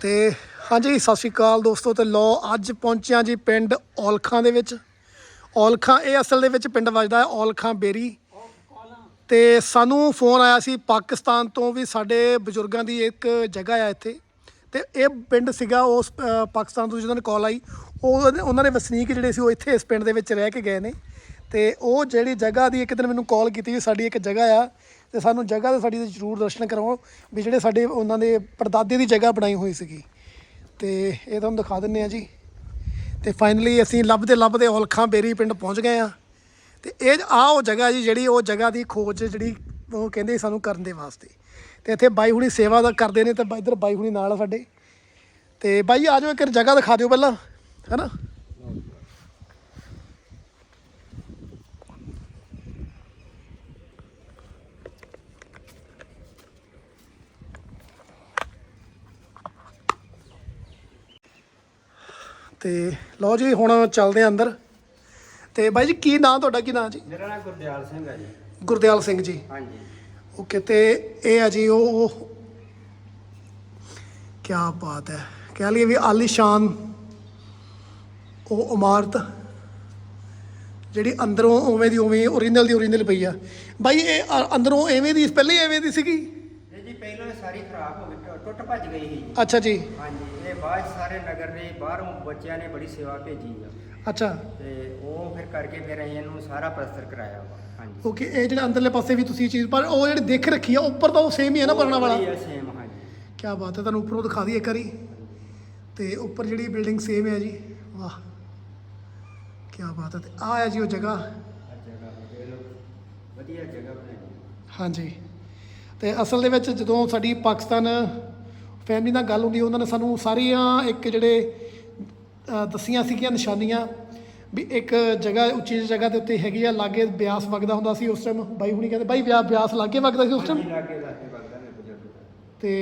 ਤੇ ਹਾਂਜੀ, ਸਤਿ ਸ਼੍ਰੀ ਅਕਾਲ ਦੋਸਤੋ ਤੇ ਲੋ ਅੱਜ ਪਹੁੰਚਿਆ ਜੀ ਪਿੰਡ ਔਲਖਾਂ ਦੇ ਵਿੱਚ। ਔਲਖਾਂ, ਇਹ ਅਸਲ ਦੇ ਵਿੱਚ ਪਿੰਡ ਵੱਜਦਾ ਹੈ ਔਲਖਾਂ ਬੇਰੀ। ਤੇ ਸਾਨੂੰ ਫੋਨ ਆਇਆ ਸੀ, ਪਾਕਿਸਤਾਨ ਤੋਂ ਵੀ ਸਾਡੇ ਬਜ਼ੁਰਗਾਂ ਦੀ ਇੱਕ ਜਗ੍ਹਾ ਆ ਇੱਥੇ। ਤੇ ਇਹ ਪਿੰਡ ਸੀਗਾ ਉਸ ਪਾਕਿਸਤਾਨ ਤੋਂ ਜਦੋਂ ਕਾਲ ਆਈ, ਉਹ ਉਹਨਾਂ ਦੇ ਵਸਨੀਕ ਜਿਹੜੇ ਸੀ, ਉਹ ਇੱਥੇ ਇਸ ਪਿੰਡ ਦੇ ਵਿੱਚ ਰਹਿ ਕੇ ਗਏ ਨੇ। ਤੇ ਉਹ ਜਿਹੜੀ ਜਗ੍ਹਾ ਦੀ ਇੱਕ ਦਿਨ ਮੈਨੂੰ ਕਾਲ ਕੀਤੀ ਵੀ ਸਾਡੀ ਇੱਕ ਜਗ੍ਹਾ ਆ ਤੇ ਸਾਨੂੰ ਜਗ੍ਹਾ ਦੇ ਸਾਡੀ ਦੇ ਜ਼ਰੂਰ ਦਰਸ਼ਨ ਕਰਵਾਓ ਵੀ ਜਿਹੜੇ ਸਾਡੇ ਉਹਨਾਂ ਦੇ ਪੜਦਾਦੇ ਦੀ ਜਗ੍ਹਾ ਬਣਾਈ ਹੋਈ ਸੀਗੀ। ਤੇ ਇਹ ਤੁਹਾਨੂੰ ਦਿਖਾ ਦਿੰਨੇ ਆ ਜੀ। ਤੇ ਫਾਈਨਲੀ ਅਸੀਂ ਲੱਭਦੇ ਲੱਭਦੇ ਔਲਖਾਂ ਬੇਰੀ ਪਿੰਡ ਪਹੁੰਚ ਗਏ ਆ ਤੇ ਇਹ ਆ ਉਹ ਜਗ੍ਹਾ ਜੀ ਜਿਹੜੀ ਉਹ ਜਗ੍ਹਾ ਦੀ ਖੋਜ ਜਿਹੜੀ ਉਹ ਕਹਿੰਦੇ ਸਾਨੂੰ ਕਰਨ ਦੇ ਵਾਸਤੇ। ਤੇ ਇੱਥੇ ਬਾਈ ਹੁਣੀ ਸੇਵਾ ਦਾ ਕਰਦੇ ਨੇ ਤੇ ਬਾ- ਇੱਧਰ ਬਾਈ ਹੁਣੀ ਨਾਲ ਆ ਸਾਡੇ। ਤੇ ਬਾਈ ਆ ਜਾਓ ਇੱਕ ਜਗ੍ਹਾ ਦਿਖਾ ਦਿਓ ਪਹਿਲਾਂ, ਹੈਨਾ? ਤੇ ਲਓ ਜੀ ਹੁਣ ਚੱਲਦੇ ਆ ਅੰਦਰ। ਤੇ ਬਾਈ ਜੀ ਕੀ ਨਾਂ ਤੁਹਾਡਾ ਕੀ ਨਾਂ ਜੀ? ਮੇਰਾ ਨਾਮ ਗੁਰਦਿਆਲ ਸਿੰਘ ਹੈ ਜੀ। ਗੁਰਦਿਆਲ ਸਿੰਘ ਜੀ। ਹਾਂਜੀ। ਓਕੇ ਤੇ ਇਹ ਆ ਜੀ ਉਹ ਕੀ ਬਾਤ ਹੈ। ਕਹਿ ਲਈਏ ਵੀ ਆਲੀਸ਼ਾਨ ਉਹ ਇਮਾਰਤ ਜਿਹੜੀ ਅੰਦਰੋਂ ਉਵੇਂ ਦੀ ਉਵੇਂ ਓਰੀਜਨਲ ਦੀ ਓਰੀਜਨਲ ਪਈ ਆ। ਬਾਈ ਇਹ ਅੰਦਰੋਂ ਐਵੇਂ ਦੀ ਪਹਿਲੇ ਐਵੇਂ ਦੀ ਸੀਗੀ? ਜੀ ਪਹਿਲਾਂ ਸਾਰੀ ਖਰਾਬ ਹੋ ਗਈ ਟੁੱਟ ਭੱਜ ਗਈ ਸੀ ਅੱਛਾ ਜੀ। ਹਾਂਜੀ। ਬਾਅਦ ਸਾਰੇ ਨਗਰ ਦੇ ਬਾਹਰੋਂ ਬੱਚਿਆਂ ਨੇ ਬੜੀ ਸੇਵਾ ਭੇਜੀ ਆ। ਅੱਛਾ। ਤੇ ਉਹ ਫਿਰ ਕਰਕੇ ਫਿਰ ਅਸੀਂ ਇਹਨੂੰ ਸਾਰਾ ਪਲਸਤਰ ਕਰਾਇਆ ਵਾ। ਹਾਂਜੀ। ਓਕੇ ਇਹ ਜਿਹੜੇ ਅੰਦਰਲੇ ਪਾਸੇ ਵੀ ਤੁਸੀਂ ਚੀਜ਼ ਪਰ ਉਹ ਜਿਹੜੀ ਦੇਖ ਰੱਖੀ ਆ ਉੱਪਰ ਤਾਂ ਉਹ ਸੇਮ ਹੀ ਹੈ ਨਾ ਬਣਨਾ ਵਾਲਾ? ਸੇਮ ਹਾਂਜੀ। ਕੀ ਬਾਤ ਹੈ ਤੁਹਾਨੂੰ ਉੱਪਰੋਂ ਦਿਖਾ ਦਈਏ ਇੱਕ ਵਾਰੀ। ਤੇ ਉੱਪਰ ਜਿਹੜੀ ਬਿਲਡਿੰਗ ਸੇਮ ਹੈ ਜੀ ਵਾਹ। ਕੀ ਬਾਤ ਹੈ ਤੇ ਆ ਹੈ ਜੀ ਉਹ ਜਗ੍ਹਾ। ਵਧੀਆ ਬਣਾਈ ਹਾਂਜੀ। ਤੇ ਅਸਲ ਦੇ ਵਿੱਚ ਜਦੋਂ ਸਾਡੀ ਪਾਕਿਸਤਾਨ ਫੈਮਿਲੀ ਨਾਲ ਗੱਲ ਹੁੰਦੀ ਉਹਨਾਂ ਨੇ ਸਾਨੂੰ ਸਾਰੀਆਂ ਇੱਕ ਜਿਹੜੇ ਦੱਸੀਆਂ ਸੀਗੀਆਂ ਨਿਸ਼ਾਨੀਆਂ ਵੀ ਇੱਕ ਜਗ੍ਹਾ ਉੱਚੀ ਜਿਹੀ ਜਗ੍ਹਾ ਦੇ ਉੱਤੇ ਹੈਗੀ ਆ ਲਾਗੇ ਬਿਆਸ ਵਗਦਾ ਹੁੰਦਾ ਸੀ ਉਸ ਟਾਈਮ ਬਾਈ ਹੁਣੀ ਕਹਿੰਦੇ ਬਾਈ ਬਿਆ- ਬਿਆਸ ਲਾਗੇ ਵਗਦਾ ਸੀ ਉਸ ਟਾਈਮ ਤੇ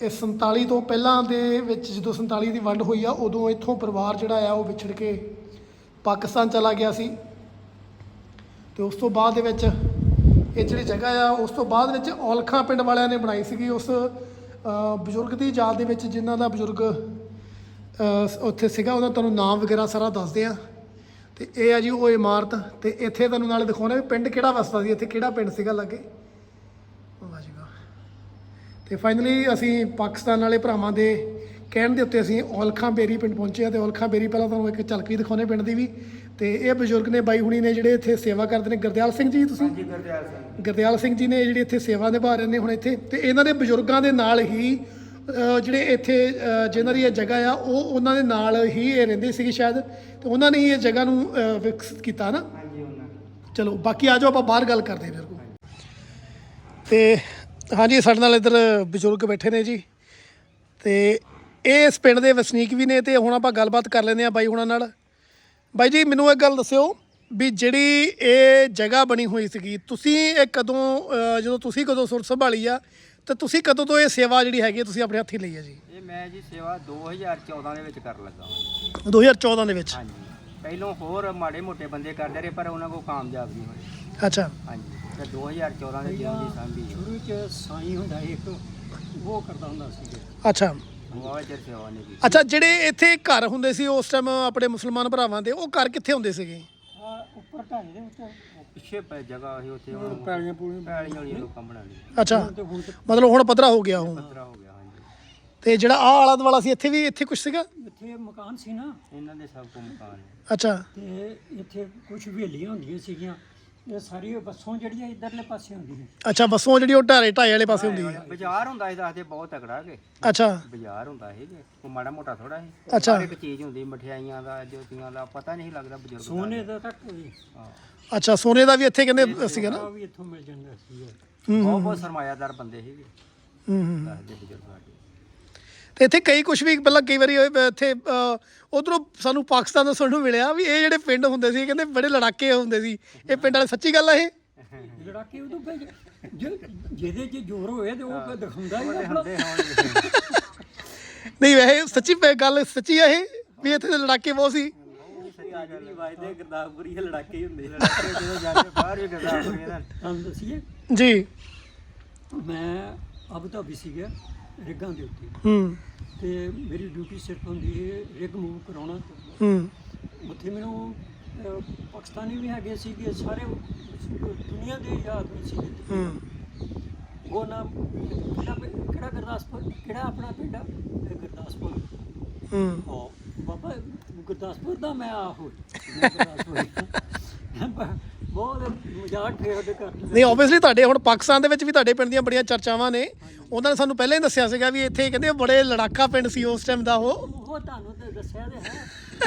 ਇਹ 47 ਤੋਂ ਪਹਿਲਾਂ ਦੇ ਵਿੱਚ ਜਦੋਂ 47 ਦੀ ਵੰਡ ਹੋਈ ਆ ਉਦੋਂ ਇੱਥੋਂ ਪਰਿਵਾਰ ਜਿਹੜਾ ਆ ਉਹ ਵਿਛੜ ਕੇ ਪਾਕਿਸਤਾਨ ਚਲਾ ਗਿਆ ਸੀ। ਤੇ ਉਸ ਤੋਂ ਬਾਅਦ ਦੇ ਵਿੱਚ ਇਹ ਜਿਹੜੀ ਜਗ੍ਹਾ ਆ, ਉਸ ਤੋਂ ਬਾਅਦ ਵਿੱਚ ਔਲਖਾਂ ਪਿੰਡ ਵਾਲਿਆਂ ਨੇ ਬਣਾਈ ਸੀਗੀ ਉਸ ਬਜ਼ੁਰਗ ਦੀ ਯਾਦ ਦੇ ਵਿੱਚ ਜਿਨ੍ਹਾਂ ਦਾ ਬਜ਼ੁਰਗ ਉੱਥੇ ਸੀਗਾ ਉਹਨਾਂ ਤੁਹਾਨੂੰ ਨਾਮ ਵਗੈਰਾ ਸਾਰਾ ਦੱਸਦੇ ਆ। ਤੇ ਇਹ ਆ ਜੀ ਉਹ ਇਮਾਰਤ, ਤੇ ਇੱਥੇ ਤੁਹਾਨੂੰ ਨਾਲ ਦਿਖਾਉਣਾ ਵੀ ਪਿੰਡ ਕਿਹੜਾ ਵਸਦਾ ਸੀ, ਇੱਥੇ ਕਿਹੜਾ ਪਿੰਡ ਸੀਗਾ ਲਾਗੇ। ਵਾਹ ਜੀ ਵਾਹ। ਤੇ ਫਾਈਨਲੀ ਅਸੀਂ ਪਾਕਿਸਤਾਨ ਵਾਲੇ ਭਰਾਵਾਂ ਦੇ ਕਹਿਣ ਦੇ ਉੱਤੇ ਅਸੀਂ ਔਲਖਾਂ ਬੇਰੀ ਪਿੰਡ ਪਹੁੰਚੇ ਆ ਤੇ ਔਲਖਾਂ ਬੇਰੀ ਪਹਿਲਾਂ ਤੁਹਾਨੂੰ ਇੱਕ ਝਲਕ ਦਿਖਾਉਣੇ ਪਿੰਡ ਦੀ ਵੀ। ਤੇ ਇਹ ਬਜ਼ੁਰਗ ਨੇ ਬਾਈ ਹੁਣੀ ਨੇ ਜਿਹੜੇ ਇੱਥੇ ਸੇਵਾ ਕਰਦੇ ਨੇ ਗੁਰਦਿਆਲ ਸਿੰਘ ਜੀ ਤੁਸੀਂ? ਹਾਂਜੀ ਗੁਰਦਿਆਲ ਸਿੰਘ ਗੁਰਦਿਆਲ ਸਿੰਘ ਜੀ ਨੇ ਜਿਹੜੀ ਇੱਥੇ ਸੇਵਾ ਨਿਭਾ ਰਹੇ ਨੇ ਹੁਣ ਇੱਥੇ ਤੇ ਇਹਨਾਂ ਦੇ ਬਜ਼ੁਰਗਾਂ ਦੇ ਨਾਲ ਹੀ ਜਿਹੜੇ ਇੱਥੇ ਜਿਨ੍ਹਾਂ ਦੀ ਇਹ ਜਗ੍ਹਾ ਆ ਉਹ ਉਹਨਾਂ ਦੇ ਨਾਲ ਹੀ ਇਹ ਰਹਿੰਦੇ ਸੀਗੇ ਸ਼ਾਇਦ ਤੇ ਉਹਨਾਂ ਨੇ ਹੀ ਇਹ ਜਗ੍ਹਾ ਨੂੰ ਵਿਕਸਿਤ ਕੀਤਾ ਨਾ? ਹਾਂਜੀ ਉਹਨਾਂ ਨੇ। ਚਲੋ ਬਾਕੀ ਆ ਜਾਓ ਆਪਾਂ ਬਾਹਰ ਗੱਲ ਕਰਦੇ ਹਾਂ ਫਿਰ ਕੋ ਤੇ ਹਾਂਜੀ ਸਾਡੇ ਨਾਲ ਇੱਧਰ ਬਜ਼ੁਰਗ ਬੈਠੇ ਨੇ ਜੀ। ਤੇ ਇਹ ਇਸ ਪਿੰਡ ਦੇ ਵਸਨੀਕ ਵੀ ਨੇ ਤੇ ਹੁਣ ਆਪਾਂ ਗੱਲਬਾਤ ਕਰ ਲੈਂਦੇ ਆ ਬਾਈ ਹੁਣਾਂ ਨਾਲ। ਬਾਈ ਜੀ ਮੈਨੂੰ ਇੱਕ ਗੱਲ ਦੱਸਿਓ ਵੀ ਜਿਹੜੀ ਇਹ ਜਗ੍ਹਾ ਬਣੀ ਹੋਈ ਸੀਗੀ ਤੁਸੀਂ ਇਹ ਕਦੋਂ ਜਦੋਂ ਤੁਸੀਂ ਕਦੋਂ ਸੁਰ ਸੰਭਾਲੀ ਆ ਤੇ ਤੁਸੀਂ ਕਦੋਂ ਤੋਂ ਇਹ ਸੇਵਾ ਜਿਹੜੀ ਹੈਗੀ ਤੁਸੀਂ ਆਪਣੇ ਹੱਥੀਂ ਲਈ ਆ ਜੀ? ਇਹ ਮੈਂ ਜੀ ਸੇਵਾ 2014 ਦੇ ਵਿੱਚ ਕਰਨ ਲੱਗਾ ਹਾਂ 2014 ਦੇ ਵਿੱਚ? ਹਾਂਜੀ। ਪਹਿਲੋਂ ਹੋਰ ਮਾੜੇ ਮੋਟੇ ਬੰਦੇ ਕਰਦੇ ਰਹੇ ਪਰ ਉਹਨਾਂ ਕੋਲ ਕਾਮਯਾਬ ਨਹੀਂ ਹੋਏ। ਅੱਛਾ। ਹਾਂਜੀ। ਤੇ 2014 ਦੇ ਜਿਉਂ ਦੀ ਸਾਂਭੀ ਸ਼ੁਰੂ ਚ ਸਾਈ ਹੁੰਦਾ ਇੱਕ ਉਹ ਕਰਦਾ ਹੁੰਦਾ ਸੀ। ਅੱਛਾ। ਬਹੁਤ ਚਿਰ ਸੇਵਾ ਨਹੀਂ ਕੀਤੀ ਅੱਛਾ ਜਿਹੜੇ ਇੱਥੇ ਘਰ ਹੁੰਦੇ ਸੀ ਉਸ ਟਾਈਮ ਆਪਣੇ ਮੁਸਲਮਾਨ ਭਰਾਵਾਂ ਦੇ ਉਹ ਘਰ ਕਿੱਥੇ ਹੁੰਦੇ ਸੀਗੇ? ਆ ਉੱਪਰ ਢਾਈ ਦੇ ਉੱਤੇ ਉਹ ਪਿੱਛੇ ਪੈ ਜਗ੍ਹਾ ਸੀ ਉੱਥੇ ਹੁਣ ਪੈਲੀਆਂ ਪੂਲੀਆਂ ਪੈਲੀਆਂ ਵਾਲੀਆਂ ਲੋਕਾਂ ਬਣਾ ਲਈ ਅੱਛਾ ਤੇ ਹੁਣ ਤੇ ਮਤਲਬ ਹੁਣ ਪੱਧਰਾ ਹੋ ਗਿਆ ਉਹ ਪੱਧਰਾ ਹੋ ਗਿਆ ਹਾਂਜੀ ਤੇ ਜਿਹੜਾ ਆਹ ਆਲਾ ਦੁਆਲਾ ਸੀ ਇੱਥੇ ਵੀ ਇੱਥੇ ਕੁਝ ਸੀਗਾ? ਇੱਥੇ ਮਕਾਨ ਸੀ ਨਾ। ਇਹਨਾਂ ਦੇ ਸਭ ਕੋ ਮਕਾਨ ਹੈ। ਅੱਛਾ। ਤੇ ਇੱਥੇ ਕੁਝ ਹਵੇਲੀਆਂ ਹੁੰਦੀਆਂ ਸੀਗੀਆਂ। ਇਹ ਸਾਰੀ ਬੱਸੋਂ ਜਿਹੜੀਆਂ ਇਧਰਲੇ ਪਾਸੇ ਹੁੰਦੀਆਂ। ਅੱਛਾ ਬੱਸੋਂ ਜਿਹੜੀ ਉਹ ਢਾਰੇ ਢਾਈ ਵਾਲੇ ਪਾਸੇ ਹੁੰਦੀ ਹੈ। ਬਾਜ਼ਾਰ ਹੁੰਦਾ ਸੀ ਦੱਸਦੇ ਬਹੁਤ ਤਕੜਾ ਕੇ ਅੱਛਾ। ਬਾਜ਼ਾਰ ਹੁੰਦਾ ਸੀ ਕਿ ਕੋਈ ਮਾੜਾ ਮੋਟਾ ਥੋੜਾ ਸੀ ਅੱਛਾ। ਹਰ ਇੱਕ ਚੀਜ਼ ਹੁੰਦੀ ਮਠਿਆਈਆਂ ਦਾ ਜੋਤੀਆਂ ਦਾ ਪਤਾ ਨਹੀਂ ਲੱਗਦਾ ਬਜ਼ੁਰਗ। ਸੋਨੇ ਦਾ ਤੱਕ ਵੀ ਹਾਂ। ਅੱਛਾ ਸੋਨੇ ਦਾ ਵੀ ਇੱਥੇ ਕਹਿੰਦੇ ਸੀਗਾ ਨਾ? ਆ ਵੀ ਇੱਥੋਂ ਮਿਲ ਜਾਂਦਾ ਸੀ। ਬਹੁਤ ਬਹੁਤ ਸਰਮਾਇਆਦਾਰ ਬੰਦੇ ਸੀਗੇ। ਹੂੰ ਹੂੰ ਦੱਸਦੇ ਬਜ਼ੁਰਗ ਸਾਡੇ ਇੱਥੇ ਕਈ ਕੁਝ ਵੀ ਪਹਿਲਾਂ ਕਈ ਵਾਰੀ ਹੋਏ, ਇੱਥੇ ਉਧਰੋਂ ਸਾਨੂੰ ਪਾਕਿਸਤਾਨ ਤੋਂ ਸੁਣਨ ਨੂੰ ਮਿਲਿਆ ਵੀ ਇਹ ਜਿਹੜੇ ਪਿੰਡ ਹੁੰਦੇ ਸੀ ਕਹਿੰਦੇ ਬੜੇ ਲੜਾਕੇ ਹੁੰਦੇ ਸੀ। ਇਹ ਪਿੰਡ ਵਾਲੇ ਸੱਚੀ ਗੱਲ ਆ ਇਹ? ਲੜਾਕੇ ਉਦੋਂ ਜਿਹਦੇ 'ਚ ਜ਼ੋਰ ਹੋਏ ਤੇ ਉਹ ਦਿਖਾਉਂਦਾ ਹੀ ਨਹੀਂ ਵੈਸੇ ਸੱਚੀ ਪ- ਗੱਲ ਸੱਚੀ ਆ ਇਹ ਵੀ ਇੱਥੇ ਦੇ ਲੜਾਕੇ ਬਹੁਤ ਸੀ। ਦੀ ਜੀ। ਮੈਂ ਅਬੂ ਧਾਬੀ ਸੀਗਾ। ਰਿਗਾਂ ਦੇ ਉੱਤੇ। ਹੂੰ। ਤੇ ਮੇਰੀ ਡਿਊਟੀ ਸਿਰਫ ਹੁੰਦੀ ਹੈ ਰਿਗ ਮੂਵ ਕਰਾਉਣਾ। ਹੂੰ। ਉੱਥੇ ਮੈਨੂੰ ਅਹ, ਪਾਕਿਸਤਾਨੀ ਵੀ ਹੈਗੇ ਸੀਗੇ ਸਾਰੇ ਦੁਨੀਆ ਦੇ ਹੀ ਆਦਮੀ ਸੀਗੇ। ਹੂੰ। ਉਹ ਨਾ ਕਿਹੜਾ ਪਿੰ- ਕਿਹੜਾ ਗੁਰਦਾਸਪੁਰ ਕਿਹੜਾ ਆਪਣਾ ਪਿੰਡ ਆ? ਇਹ ਗੁਰਦਾਸਪੁਰ। ਹੂੰ। ਹਾਂ ਬਾਬਾ ਗੁਰਦਾਸਪੁਰ ਦਾ ਮੈਂ ਆਹੋ ਮੈਂ ਗੁਰਦਾਸਪੁਰ ਬਹੁਤ ਮਜ਼ਾਕ ਫੇਰਦੇ ਕਰਦੇ ਨਹੀਂ ਆਬਵੀਅਸਲੀ ਤੁਹਾਡੇ ਹੁਣ ਪਾਕਿਸਤਾਨ ਦੇ ਵਿੱਚ ਵੀ ਤੁਹਾਡੇ ਪਿੰਡ ਦੀਆਂ ਬੜੀਆਂ ਚਰਚਾਵਾਂ ਨੇ। ਉਹਨਾਂ ਨੇ ਸਾਨੂੰ ਪਹਿਲਾਂ ਹੀ ਦੱਸਿਆ ਸੀਗਾ ਵੀ ਇੱਥੇ ਕਹਿੰਦੇ ਬੜੇ ਲੜਾਕਾ ਪਿੰਡ ਸੀ ਉਸ ਟਾਈਮ ਦਾ ਉਹ। ਉਹ ਤੁਹਾਨੂੰ ਤੇ ਦੱਸਿਆ ਤੇ ਹੈ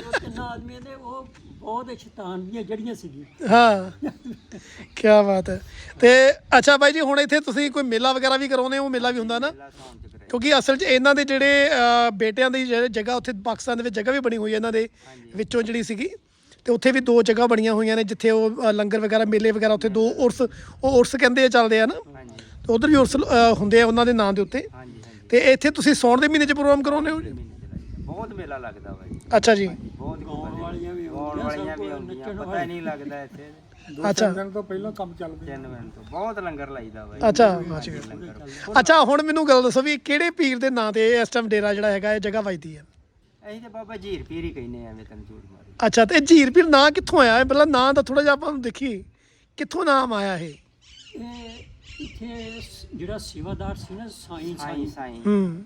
ਉਹ ਤਿੰਨਾਂ ਆਦਮੀਆਂ ਦੇ ਉਹ ਬਹੁਤ ਸ਼ੈਤਾਨ ਦੀਆਂ ਜੜੀਆਂ ਸੀਗੀਆਂ। ਹਾਂ। ਕੀ ਬਾਤ ਹੈ। ਤੇ ਅੱਛਾ ਬਾਈ ਜੀ ਹੁਣ ਇੱਥੇ ਤੁਸੀਂ ਕੋਈ ਮੇਲਾ ਵਗੈਰਾ ਵੀ ਕਰਾਉਂਦੇ ਹੋ? ਮੇਲਾ ਵੀ ਹੁੰਦਾ ਨਾ? ਕਿਉਂਕਿ ਅਸਲ 'ਚ ਇਹਨਾਂ ਦੇ ਜਿਹੜੇ ਅ, ਬੇਟਿਆਂ ਦੀ ਜਿਹੜੀ ਜਗ੍ਹਾ ਉੱਥੇ ਪਾਕਿਸਤਾਨ ਦੇ ਵਿੱਚ ਜਗ੍ਹਾ ਵੀ ਬਣੀ ਹੋਈ ਹੈ ਇਹਨਾਂ ਦੇ ਵਿੱਚੋਂ ਜਿਹੜੀ ਸੀਗੀ। ਤੇ ਉੱਥੇ ਵੀ ਦੋ ਜਗ੍ਹਾ ਬਣੀਆਂ ਹੋਈਆਂ ਨੇ ਜਿੱਥੇ ਉਹ ਅ, ਲੰਗਰ ਵਗੈਰਾ ਮੇਲੇ ਵਗੈਰਾ ਉੱਥੇ ਦੋ ਉਰਸ ਉਹ ਉਰਸ ਕਹਿੰਦੇ ਆ ਚੱਲਦੇ ਆ ਨਾ? ਹਾਂਜੀ। ਤੇ ਉਧਰ ਵੀ ਉਰਸ ਅ, ਹੁੰਦੇ ਆ ਉਹਨਾਂ ਦੇ ਨਾਂ ਦੇ ਉੱਤੇ। ਹਾਂਜੀ ਹਾਂਜੀ। ਤੇ ਇੱਥੇ ਤੁਸੀਂ ਸੌਣ ਦੇ ਮਹੀਨੇ 'ਚ ਪ੍ਰੋਗਰਾਮ ਕਰਾਉਂਦੇ ਹੋ ਜੀ? ਮਹੀਨੇ ਚ ਲਾਈਦਾ ਬਹੁਤ ਮੇਲਾ ਲੱਗਦਾ ਵਾ ਜੀ। ਅੱਛਾ ਜੀ। ਬਹੁਤ ਗਾਉਣ ਵਾਲੀਆਂ ਵੀ ਗਾਉਣ ਆਉਂਦੀਆਂ, ਵਾਲੀਆਂ ਵੀ ਸਭ ਆਉਂਦੀਆਂ। ਨੱਚਣ ਪਤਾ ਹੀ ਨਹੀਂ ਲੱਗਦਾ ਇੱਥੇ। ਅੱਛਾ। ਤੋਂ ਪਹਿਲਾਂ ਕੰਮ ਚੱਲ ਪਿਆ ਤਿੰਨ ਮਿੰਟ ਤੋਂ। ਬਹੁਤ ਲੰਗਰ ਲਾਈਦਾ ਵਾ ਜੀ। ਅੱਛਾ। ਲੰਗਰ ਅੱਛਾ ਹੁਣ ਮੈਨੂੰ ਗੱਲ ਦੱਸੋ ਵੀ ਕਿਹੜੇ ਪੀਰ ਦੇ ਨਾਂ ਤੇ ਇਸ ਟਾਈਮ ਡੇਰਾ ਜਿਹੜਾ ਹੈਗਾ ਇਹ ਜਗ੍ਹਾ ਵੱਜਦੀ ਹੈ? ਅਸੀਂ ਤੇ ਬਾਬਾ ਜੀਰ ਪੀਰ ਹੀ ਕਹਿੰਦੇ ਆ ਐਵੇਂ ਮਾਰੀ। ਅੱਛਾ ਤੇ ਇਹ ਝੀਰ ਪੀਰ ਨਾਂ ਕਿੱਥੋਂ ਆਇਆ? ਹੈ ਪਹਿਲਾਂ ਨਾਂ ਤਾਂ ਥੋੜਾ ਜਿਹਾ ਆਪਾਂ ਨੂੰ ਦੇਖੀਏ। ਕਿੱਥੋਂ ਨਾਮ ਆਇਆ ਇਹ? ਇਹ ਇੱਥੇ ਸ- ਜਿਹੜਾ ਸੇਵਾਦਾਰ ਸੀ ਨਾ ਸਾਈਂ ਸਾਈਂ ਸਾਈਂ। ਸਾਈਂ। ਹੂੰ।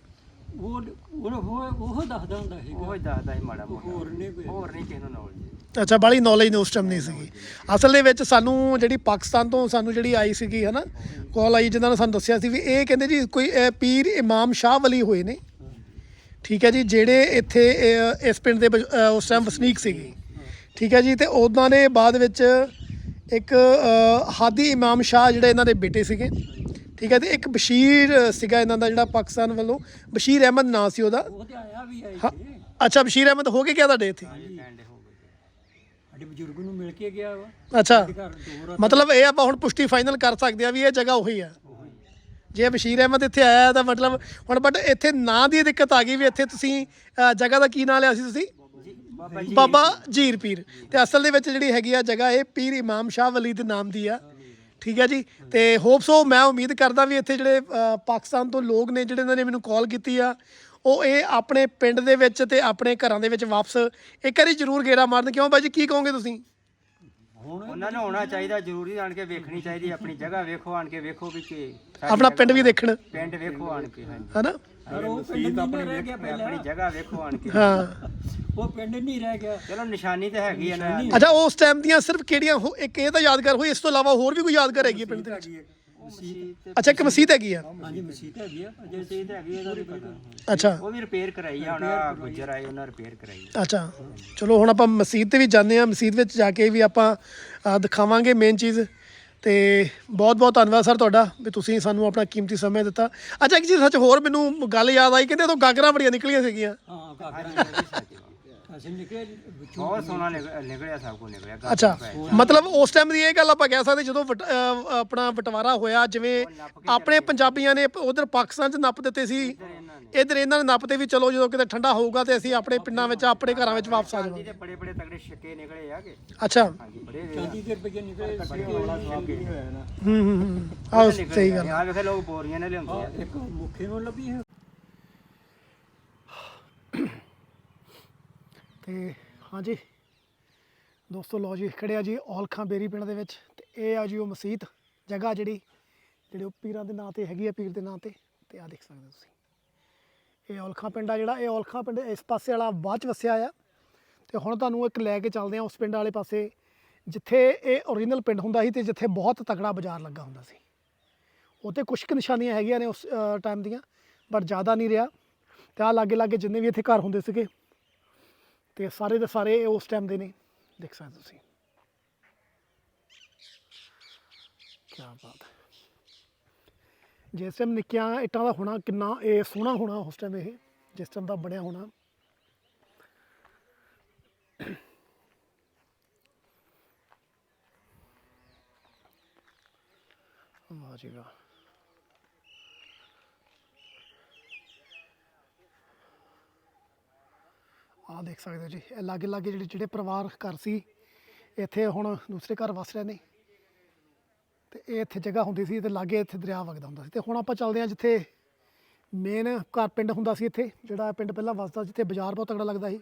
ਉਹ ਉਹ ਉਹ ਉਹ ਦੱਸਦਾ ਹੁੰਦਾ ਉਹ ਹੈਗਾ। ਹੀ ਦੱਸਦਾ ਸੀ ਮਾੜਾ ਮੋਟਾ। ਹੋਰ ਨਹੀਂ ਕੋਈ। ਹੋਰ ਨਹੀਂ ਕਿਸੇ ਨੂੰ ਨੌਲੇਜ ਅੱਛਾ ਬਾਲੀ ਨੌਲੇਜ ਉਸ ਟਾਈਮ ਨਹੀਂ ਸੀਗੀ। ਅਸਲ ਦੇ ਵਿੱਚ ਸਾਨੂੰ ਜਿਹੜੀ ਪਾਕਿਸਤਾਨ ਤੋਂ ਸਾਨੂੰ ਜਿਹੜੀ ਆਈ ਸੀਗੀ ਹਨਾ ਕਾਲ ਆਈ ਜਿਨ੍ਹਾਂ ਨੇ ਸਾਨੂੰ ਦੱਸਿਆ ਸੀ ਵੀ ਇਹ ਕਹਿੰਦੇ ਜੀ ਕੋਈ ਪੀਰ ਇਮਾਮ ਸ਼ਾਹ ਵਲੀ ਹੋਏ ਨੇ। ਠੀਕ ਹੈ ਜੀ ਜਿਹੜੇ ਇੱਥੇ ਇਸ ਪਿੰਡ ਦੇ ਵਜ- ਉਸ ਟਾਈਮ ਵਸਨੀਕ ਸੀਗੇ। ਠੀਕ ਹੈ ਜੀ ਤੇ ਉਹਨਾਂ ਦੇ ਬਾਅਦ ਵਿੱਚ ਇੱਕ ਹਾਦੀ ਇਮਾਮ ਸ਼ਾਹ ਜਿਹੜੇ ਇਹਨਾਂ ਦੇ ਬੇਟੇ ਸੀਗੇ ਠੀਕ ਹੈ ਤੇ ਇੱਕ ਬਸ਼ੀਰ ਸੀਗਾ ਇਹਨਾਂ ਦਾ ਜਿਹੜਾ ਪਾਕਿਸਤਾਨ ਵੱਲੋਂ ਬਸ਼ੀਰ ਅਹਿਮਦ ਨਾਂ ਸੀ ਉਹਦਾ। ਉਹ ਤੇ ਆਇਆ ਵੀ ਆਈ ਹਾਂ, ਸੀ ਅੱਛਾ ਬਸ਼ੀਰ ਅਹਿਮਦ ਹੋ ਕੇ ਗਿਆ ਤੁਹਾਡੇ ਇੱਥੇ? ਕਹਿੰਦੇ ਹੋ ਗਏ। ਸਾਡੇ ਬਜ਼ੁਰਗ ਨੂੰ ਮਿਲ ਕੇ ਗਿਆ ਵਾ। ਅੱਛਾ ਮਤਲਬ ਇਹ ਆਪਾਂ ਹੁਣ ਪੁਸ਼ਟੀ ਫਾਈਨਲ ਕਰ ਸਕਦੇ ਆ ਵੀ ਇਹ ਜਗ੍ਹਾ ਉਹੀ ਆ ਜੇ ਬਸ਼ੀਰ ਅਹਿਮਦ ਇੱਥੇ ਆਇਆ ਤਾਂ ਮਤਲਬ ਹੁਣ ਬਟ ਇੱਥੇ ਨਾਂ ਦੀ ਦਿੱਕਤ ਆ ਗਈ ਵੀ ਇੱਥੇ ਤੁਸੀਂ ਜਗ੍ਹਾ ਦਾ ਕੀ ਨਾਂ ਲਿਆ ਸੀ ਤੁਸੀਂ? ਬਾਬਾ ਜੀਰ ਪੀਰ। ਤੇ ਅਸਲ ਦੇ ਵਿੱਚ ਜਿਹੜੀ ਹੈਗੀ ਆ ਜਗ੍ਹਾ, ਇਹ ਪੀਰ ਇਮਾਮ ਸ਼ਾਹ ਵਲੀ ਦੇ ਨਾਮ ਦੀ ਆ। ਠੀਕ ਹੈ ਜੀ? ਤੇ ਹੋਪ ਸੋ ਮੈਂ ਉਮੀਦ ਕਰਦਾ ਵੀ ਇੱਥੇ ਜਿਹੜੇ ਪਾਕਿਸਤਾਨ ਤੋਂ ਲੋਕ ਨੇ ਜਿਹੜੇ ਇਹਨਾਂ ਨੇ ਮੈਨੂੰ ਕਾਲ ਕੀਤੀ ਆ, ਉਹ ਇਹ ਆਪਣੇ ਪਿੰਡ ਦੇ ਵਿੱਚ ਤੇ ਆਪਣੇ ਘਰਾਂ ਦੇ ਵਿੱਚ ਵਾਪਸ ਇੱਕ ਵਾਰੀ ਜ਼ਰੂਰ ਗੇੜਾ ਮਾਰਨ। ਕਿਉਂ ਬਾਈ ਜੀ? ਕੀ ਕਹੋਗੇ ਤੁਸੀਂ? ਹੁਣ ਉਹਨਾਂ ਨੂੰ ਹੋਣਾ ਚਾਹੀਦਾ ਜ਼ਰੂਰੀ ਆਣ ਕੇ ਵੇਖਣੀ ਚਾਹੀਦੀ ਆਪਣੀ ਜਗ੍ਹਾ ਵੇਖੋ ਆਣ ਕੇ ਵੇਖੋ ਵੀ ਕਿ ਸਾਡੀ ਆਪਣਾ ਪਿੰਡ ਵੀ ਦੇਖਣ। ਪਿੰਡ ਵੇਖੋ ਆਣ ਕੇ ਹਾਂਜੀ। ਹਨਾ? ਪਰ ਉਹ ਪਿੰਡ ਨਹੀਂ ਰਹਿ ਗਿਆ ਆਪਣੀ ਪਹਿਲਾਂ। ਜਗ੍ਹਾ ਵੇਖੋ ਆਣ ਕੇ। ਹਾਂ। ਉਹ ਪਿੰਡ ਨਹੀਂ ਰਹਿ ਗਿਆ। ਚਲੋ ਨਿਸ਼ਾਨੀ ਤੇ ਹੈਗੀ ਆ ਨਾ। ਅੱਛਾ ਉਸ ਟਾਈਮ ਦੀਆਂ ਸਿਰਫ ਕਿਹੜੀਆਂ ਹੋ- ਇੱਕ ਇਹ ਤਾਂ ਯਾਦਗਾਰ ਹੋਈ ਇਸ ਤੋਂ ਇਲਾਵਾ ਹੋਰ ਵੀ ਕੋਈ ਯਾਦਗਾਰ ਹੈਗੀ ਹੈ ਪਿੰਡ ਦੇ ਵਿੱਚ? ਅੱਛਾ ਇੱਕ ਮਸਜਿਦ ਹੈਗੀ ਆ? ਹਾਂਜੀ ਮਸਜਿਦ ਹੈਗੀ ਆ। ਅਜੇ ਮਸਜਿਦ ਹੈਗੀ ਆ, ਇਹਦਾ ਨੀ ਪਤਾ ਅੱਛਾ। ਉਹ ਵੀ ਰਿਪੇਅਰ ਕਰਾਈ ਆ ਹੁਣ ਆਹ ਗੁੱਜਰ ਆਏ ਉਹਨਾਂ ਰਿਪੇਅਰ ਕਰਾਈ ਆ। ਅੱਛਾ। ਚਲੋ ਹੁਣ ਆਪਾਂ ਮਸਜਿਦ ਤੇ ਵੀ ਜਾਂਦੇ ਆ ਮਸਜਿਦ ਵਿੱਚ ਜਾ ਕੇ ਵੀ ਆਪਾਂ ਅ, ਦਿਖਾਵਾਂਗੇ ਮੇਨ ਚੀਜ਼। ਤੇ ਬਹੁਤ ਬਹੁਤ ਧੰਨਵਾਦ ਸਰ ਤੁਹਾਡਾ ਵੀ ਤੁਸੀਂ ਸਾਨੂੰ ਆਪਣਾ ਕੀਮਤੀ ਸਮਾਂ ਦਿੱਤਾ। ਅੱਛਾ ਇੱਕ ਚੀਜ਼ ਸੱਚ ਹੋਰ ਮੈਨੂੰ ਗੱਲ ਯਾਦ ਆਈ ਕਹਿੰਦੇ ਉਦੋਂ ਗਾਗਰਾਂ ਬੜੀਆਂ ਨਿਕਲੀਆਂ ਸੀਗੀਆਂ। ਹਾਂ ਕਾਕਰਾ। ਅਸੀਂ ਨਿਕਲੇ ਵਿੱਚੋਂ ਬਹੁਤ ਸੋਹਣਾ ਨਿਕ- ਨਿਕਲਿਆ ਸਭ ਕੁਝ ਨਿਕਲਿਆ ਘਰ ਅੱਛਾ ਪੈ- ਮਤਲਬ ਉਸ ਟਾਈਮ ਦੀ ਇਹ ਗੱਲ ਆਪਾਂ ਕਹਿ ਸਕਦੇ ਜਦੋਂ ਵਟ- ਆਪਣਾ ਬਟਵਾਰਾ ਹੋਇਆ ਜਿਵੇਂ ਆਪਣੇ ਪੰਜਾਬੀਆਂ ਨੇ ਉਧਰ ਪਾਕਿਸਤਾਨ 'ਚ ਨੱਪ ਦਿੱਤੇ ਸੀ। ਇਧਰ ਇਹਨਾਂ ਨੇ। ਨੱਪਤੇ ਵੀ ਚਲੋ ਜਦੋਂ ਕਿਤੇ ਠੰਡਾ ਹੋਊਗਾ ਤੇ ਅਸੀਂ ਆਪਣੇ ਪਿੰਡਾਂ ਵਿੱਚ ਆਪਣੇ ਘਰਾਂ ਵਿੱਚ ਵਾਪਸ ਆ ਚਾਂਦੀ ਜਾਵਾਂਗੇ। ਦੇ ਬੜੇ ਬੜੇ ਤਗੜੇ ਛੱਕੇ ਨਿਕਲੇ ਆ ਕਿ ਅੱਛਾ। ਹਾਂਜੀ ਬੜੇ ਚਾਂਦੀ ਦੇ ਰੁਪਏ ਨਿਕਲੇ ਹੂੰ ਹੂੰ ਹੂੰ ਆਹ ਸਹੀ ਗੱਲ ਆ। ਵੇਖੇ ਲੋਕ ਬੋਰੀਆਂ ਨੇ ਲਿਆਉਂਦੇ ਆ। ਇੱਕ ਮੁਖੇ ਨੂੰ ਲੱਭੀ ਹੈ। ਤੇ ਹਾਂਜੀ ਦੋਸਤੋ ਲੋ ਜੀ ਖੜਿਆ ਜੀ ਔਲਖਾਂ ਬੇਰੀ ਪਿੰਡ ਦੇ ਵਿੱਚ ਤੇ ਇਹ ਆ ਜੀ ਉਹ ਮਸਜਿਦ ਜਗ੍ਹਾ ਜਿਹੜੀ, ਜਿਹੜੇ ਉਹ ਪੀਰਾਂ ਦੇ ਨਾਂ ਤੇ ਹੈਗੀ ਆ, ਪੀਰ ਦੇ ਨਾਂ ਤੇ ਤੇ ਆ ਦੇਖ ਸਕਦੇ ਹੋ ਤੁਸੀਂ। ਇਹ ਔਲਖਾਂ ਪਿੰਡ ਆ ਜਿਹੜਾ, ਇਹ ਔਲਖਾਂ ਪਿੰਡ ਇਸ ਪਾਸੇ ਵਾਲਾ ਬਾਅਦ ਚ ਵਸਿਆ ਆ। ਤੇ ਹੁਣ ਤੁਹਾਨੂੰ ਇੱਕ ਲੈ ਕੇ ਚੱਲਦੇ ਆ ਉਸ ਪਿੰਡ ਵਾਲੇ ਪਾਸੇ, ਜਿੱਥੇ ਇਹ ਓਰੀਜਨਲ ਪਿੰਡ ਹੁੰਦਾ ਸੀ ਤੇ ਜਿੱਥੇ ਬਹੁਤ ਤਕੜਾ ਬਾਜ਼ਾਰ ਲੱਗਾ ਹੁੰਦਾ ਸੀ। ਉੱਥੇ ਕੁਝ ਕੁ ਨਿਸ਼ਾਨੀਆਂ ਹੈਗੀਆਂ ਨੇ ਉਸ ਟਾਈਮ ਦੀਆਂ, ਪਰ ਜ਼ਿਆਦਾ ਨਹੀਂ ਰਿਹਾ। ਤੇ ਆ ਲਾਗੇ ਲਾਗੇ ਜਿੰਨੇ ਵੀ ਇੱਥੇ ਘਰ ਹੁੰਦੇ ਸੀਗੇ ਤੇ ਸਾਰੇ ਦੇ ਸਾਰੇ ਉਸ ਟਾਈਮ ਦੇ ਨੇ। ਦੇਖ ਸਕਦੇ ਤੁਸੀਂ। ਕੀ ਬਾਤ ਹੈ। ਜਿਸ ਟਾਈਮ ਨਿੱਕੀਆਂ ਇੱਟਾਂ ਦਾ ਹੋਣਾ ਕਿੰਨਾ, ਇਹ ਸੋਹਣਾ ਹੋਣਾ ਉਸ ਟਾਈਮ ਇਹ, ਜਿਸ ਟਾਈਮ ਦਾ ਬਣਿਆ ਹੋਣਾ। ਵਾਹ ਜੀ ਵਾਹ। ਆਹ ਦੇਖ ਸਕਦੇ ਹੋ ਜੀ। ਇਹ ਲਾਗੇ ਲਾਗੇ ਜਿਹੜੇ ਜਿਹੜੇ ਪਰਿਵਾਰ ਘਰ ਸੀ, ਇੱਥੇ ਹੁਣ ਦੂਸਰੇ ਘਰ ਵਸ ਰਹੇ ਨੇ। ਤੇ ਇਹ ਇੱਥੇ ਜਗ੍ਹਾ ਹੁੰਦੀ ਸੀ ਤੇ ਲਾਗੇ ਇੱਥੇ ਦਰਿਆ ਵਗਦਾ ਹੁੰਦਾ ਸੀ। ਤੇ ਹੁਣ ਆਪਾਂ ਚੱਲਦੇ ਹਾਂ ਜਿੱਥੇ ਮੇਨ ਘਰ ਪਿੰਡ ਹੁੰਦਾ ਸੀ ਇੱਥੇ, ਜਿਹੜਾ ਪਿੰਡ ਪਹਿਲਾਂ ਵਸਦਾ ਜਿੱਥੇ ਬਾਜ਼ਾਰ ਬਹੁਤ ਤਗੜਾ ਲੱਗਦਾ ਸੀ।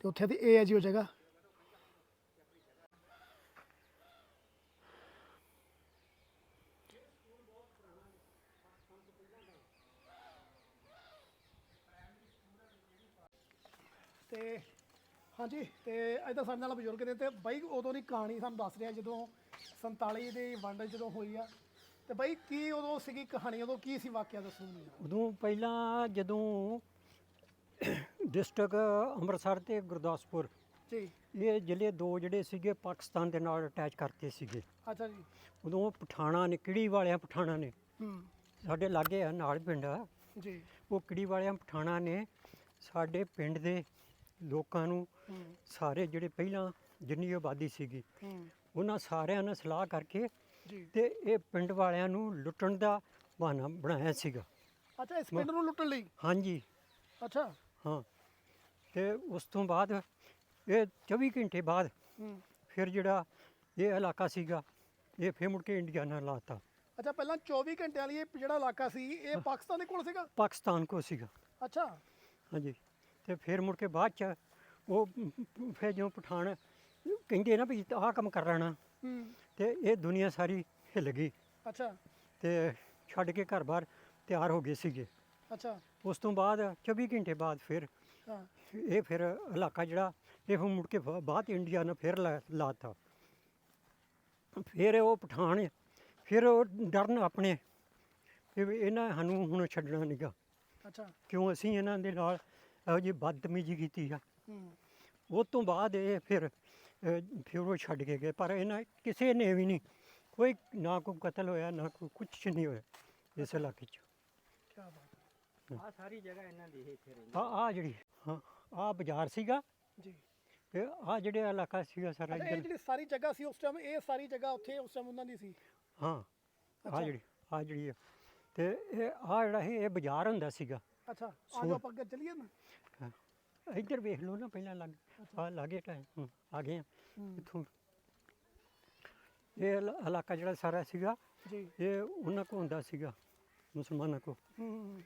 ਤੇ ਉੱਥੇ ਦੀ ਇਹ ਹੈ ਜੀ ਉਹ ਜਗ੍ਹਾ। ਤੇ ਹਾਂਜੀ ਤੇ ਇੱਧਰ ਸਾਡੇ ਨਾਲ ਬਜ਼ੁਰਗ ਨੇ ਤੇ ਬਾਈ ਉਦੋਂ ਦੀ ਕਹਾਣੀ ਸਾਨੂੰ ਦੱਸ ਰਿਹਾ ਜਦੋਂ 47 ਦੀ ਵੰਡ ਜਦੋਂ ਹੋਈ ਆ। ਤੇ ਬਾਈ ਕੀ ਉਦੋਂ ਸੀਗੀ ਕਹਾਣੀ ਉਦੋਂ ਕੀ ਸੀ ਵਾਕਿਆ ਦੱਸੋ ਮੈਨੂੰ? ਉਦੋਂ ਪਹਿਲਾਂ ਜਦੋਂ ਡਿਸਟ੍ਰਿਕਟ ਅੰਮ੍ਰਿਤਸਰ ਤੇ ਗੁਰਦਾਸਪੁਰ ਜੀ। ਇਹ ਜ਼ਿਲ੍ਹੇ ਦੋ ਜਿਹੜੇ ਸੀਗੇ ਪਾਕਿਸਤਾਨ ਦੇ ਨਾਲ ਅਟੈਚ ਕਰਤੇ ਸੀਗੇ। ਅੱਛਾ ਜੀ। ਉਦੋਂ ਪਠਾਣਾ ਨੇ ਕਿੜੀ ਵਾਲਿਆਂ ਪਠਾਣਾ ਨੇ? ਹੂੰ। ਸਾਡੇ ਲਾਗੇ ਆ ਨਾਲ ਪਿੰਡ ਆ। ਜੀ। ਉਹ ਕਿੜੀ ਵਾਲਿਆਂ ਪਠਾਣਾ ਨੇ ਸਾਡੇ ਪਿੰਡ ਦੇ ਲੋਕਾਂ ਨੂੰ ਸਾਰੇ ਜਿਹੜੇ ਪਹਿਲਾਂ ਜਿੰਨੀ ਆਬਾਦੀ ਸੀਗੀ ਉਹਨਾਂ ਸਾਰਿਆਂ ਨੇ ਸਲਾਹ ਕਰਕੇ ਤੇ ਇਹ ਪਿੰਡ ਵਾਲਿਆਂ ਨੂੰ ਲੁੱਟਣ ਦਾ ਬਹਾਨਾ ਬਣਾਇਆ ਸੀਗਾ। ਅੱਛਾ ਇਸ ਪਿੰਡ ਨੂੰ ਲੁੱਟਣ ਲਈ? ਹਾਂਜੀ। ਅੱਛਾ। ਹਾਂ। ਤੇ ਉਸ ਤੋਂ ਬਾਅਦ ਇਹ 24 ਘੰਟੇ ਬਾਅਦ ਫਿਰ ਜਿਹੜਾ ਇਹ ਇਲਾਕਾ ਸੀਗਾ ਇਹ ਫਿਰ ਮੁੜ ਕੇ ਇੰਡੀਆ ਨਾਲ ਲਾਤਾ। ਅੱਛਾ ਪਹਿਲਾਂ 24 ਘੰਟਿਆਂ ਲਈ ਇਹ ਜਿਹੜਾ ਇਲਾਕਾ ਸੀ ਇਹ ਪਾਕਿਸਤਾਨ ਦੇ ਕੋਲ ਸੀਗਾ? ਪਾਕਿਸਤਾਨ ਕੋ ਸੀਗਾ। ਅੱਛਾ। ਹਾਂਜੀ। ਤੇ ਫਿਰ ਮੁੜ ਕੇ ਬਾਅਦ ਚ ਉਹ ਫਿਰ ਜਦੋਂ ਪਠਾਨ ਕਹਿੰਦੇ ਨਾ ਵੀ ਆਹ ਕੰਮ ਕਰ ਲੈਣਾ। ਹੂੰ। ਤੇ ਇਹ ਦੁਨੀਆ ਸਾਰੀ ਹਿੱਲ ਗਈ। ਅੱਛਾ। ਤੇ ਛੱਡ ਕੇ ਘਰ-ਬਾਰ ਤਿਆਰ ਹੋ ਗਏ ਸੀਗੇ। ਅੱਛਾ। ਉਸ ਤੋਂ ਬਾਅਦ 24 ਘੰਟੇ ਬਾਅਦ ਫਿਰ ਹਾਂ। ਇਹ ਫਿਰ ਇਲਾਕਾ ਜਿਹੜਾ ਇਹ ਮੁੜ ਕੇ ਬਾਅਦ ਇੰਡੀਆ ਨੇ ਫਿਰ ਲਾਤਾ। ਫਿਰ ਉਹ ਪਠਾਨ ਫਿਰ ਉਹ ਡਰਨ ਆਪਣੇ। ਕਿ ਇਹਨਾਂ ਸਾਨੂੰ ਹੁਣ ਛੱਡਣਾ ਨਹੀਂਗਾ ਅੱਛਾ। ਕਿਉਂ ਅਸੀਂ ਇਹਨਾਂ ਦੇ ਨਾਲ ਇਹੋ ਜਿਹੀ ਬਦਤਮੀਜ਼ੀ ਕੀਤੀ ਆ। ਹੂੰ ਉਹ ਤੋਂ ਬਾਅਦ ਇਹ ਫਿਰ ਅਹ, ਫਿਰ ਉਹ ਛੱਡ ਕੇ ਗਏ। ਪਰ ਇਹਨਾਂ ਕਿਸੇ ਨੇ ਵੀ ਨਹੀਂ ਕੋਈ ਨਾ ਕੋਈ ਕਤਲ ਹੋਇਆ ਨਾ ਕੋਈ ਕੁਝ ਨਹੀਂ ਹੋਇਆ ਇਸ ਇਲਾਕੇ 'ਚ। ਕੀ ਬਾਤ ਹੈ। ਆ ਸਾਰੀ ਜਗ੍ਹਾ ਇਹਨਾਂ ਦੀ ਹੈ ਇੱਥੇ ਰਹਿੰਦੀ। ਆ ਆ ਜਿਹੜੀ ਹਾਂ ਆ ਬਾਜ਼ਾਰ ਸੀਗਾ। ਜੀ। ਤੇ ਆ ਜਿਹੜੇ ਇਲਾਕਾ ਸੀਗਾ ਸਾਰਾ ਅੱਛਾ ਇਹ ਇੱਧਰ। ਜਿਹੜੀ ਸਾਰੀ ਜਗ੍ਹਾ ਸੀ ਉਸ ਟਾਈਮ ਇਹ ਸਾਰੀ ਜਗ੍ਹਾ ਉੱਥੇ ਉਸ ਟਾਈਮ ਉਹਨਾਂ ਦੀ ਸੀ? ਹਾਂ ਅੱਛਾ। ਆ ਜਿਹੜੀ ਆ ਜਿਹੜੀ ਆ। ਤੇ ਇਹ ਆ ਜਿਹੜਾ ਸੀ ਇਹ ਬਾਜ਼ਾਰ ਹੁੰਦਾ ਸੀਗਾ। ਅੱਛਾ ਆ ਜਾਓ ਆਪਾਂ ਅੱਗੇ ਚੱਲੀਏ ਨਾ। ਹਾਂ। ਇੱਧਰ ਵੇਖ ਲਓ ਨਾ ਪਹਿਲਾਂ ਲੱਗ ਆ ਲਾਗੇ ਟਾਈਮ। ਆ ਗਏ ਆ। ਹੂੰ। ਇੱਥੋਂ। ਇਹ ਇਲਾ- ਇਲਾਕਾ ਜਿਹੜਾ ਸਾਰਾ ਸੀਗਾ ਜੀ। ਇਹ ਉਹਨਾਂ ਕੋ ਹੁੰਦਾ ਸੀਗਾ ਮੁਸਲਮਾਨਾਂ ਕੋ ਹੂੰ ਹੂੰ।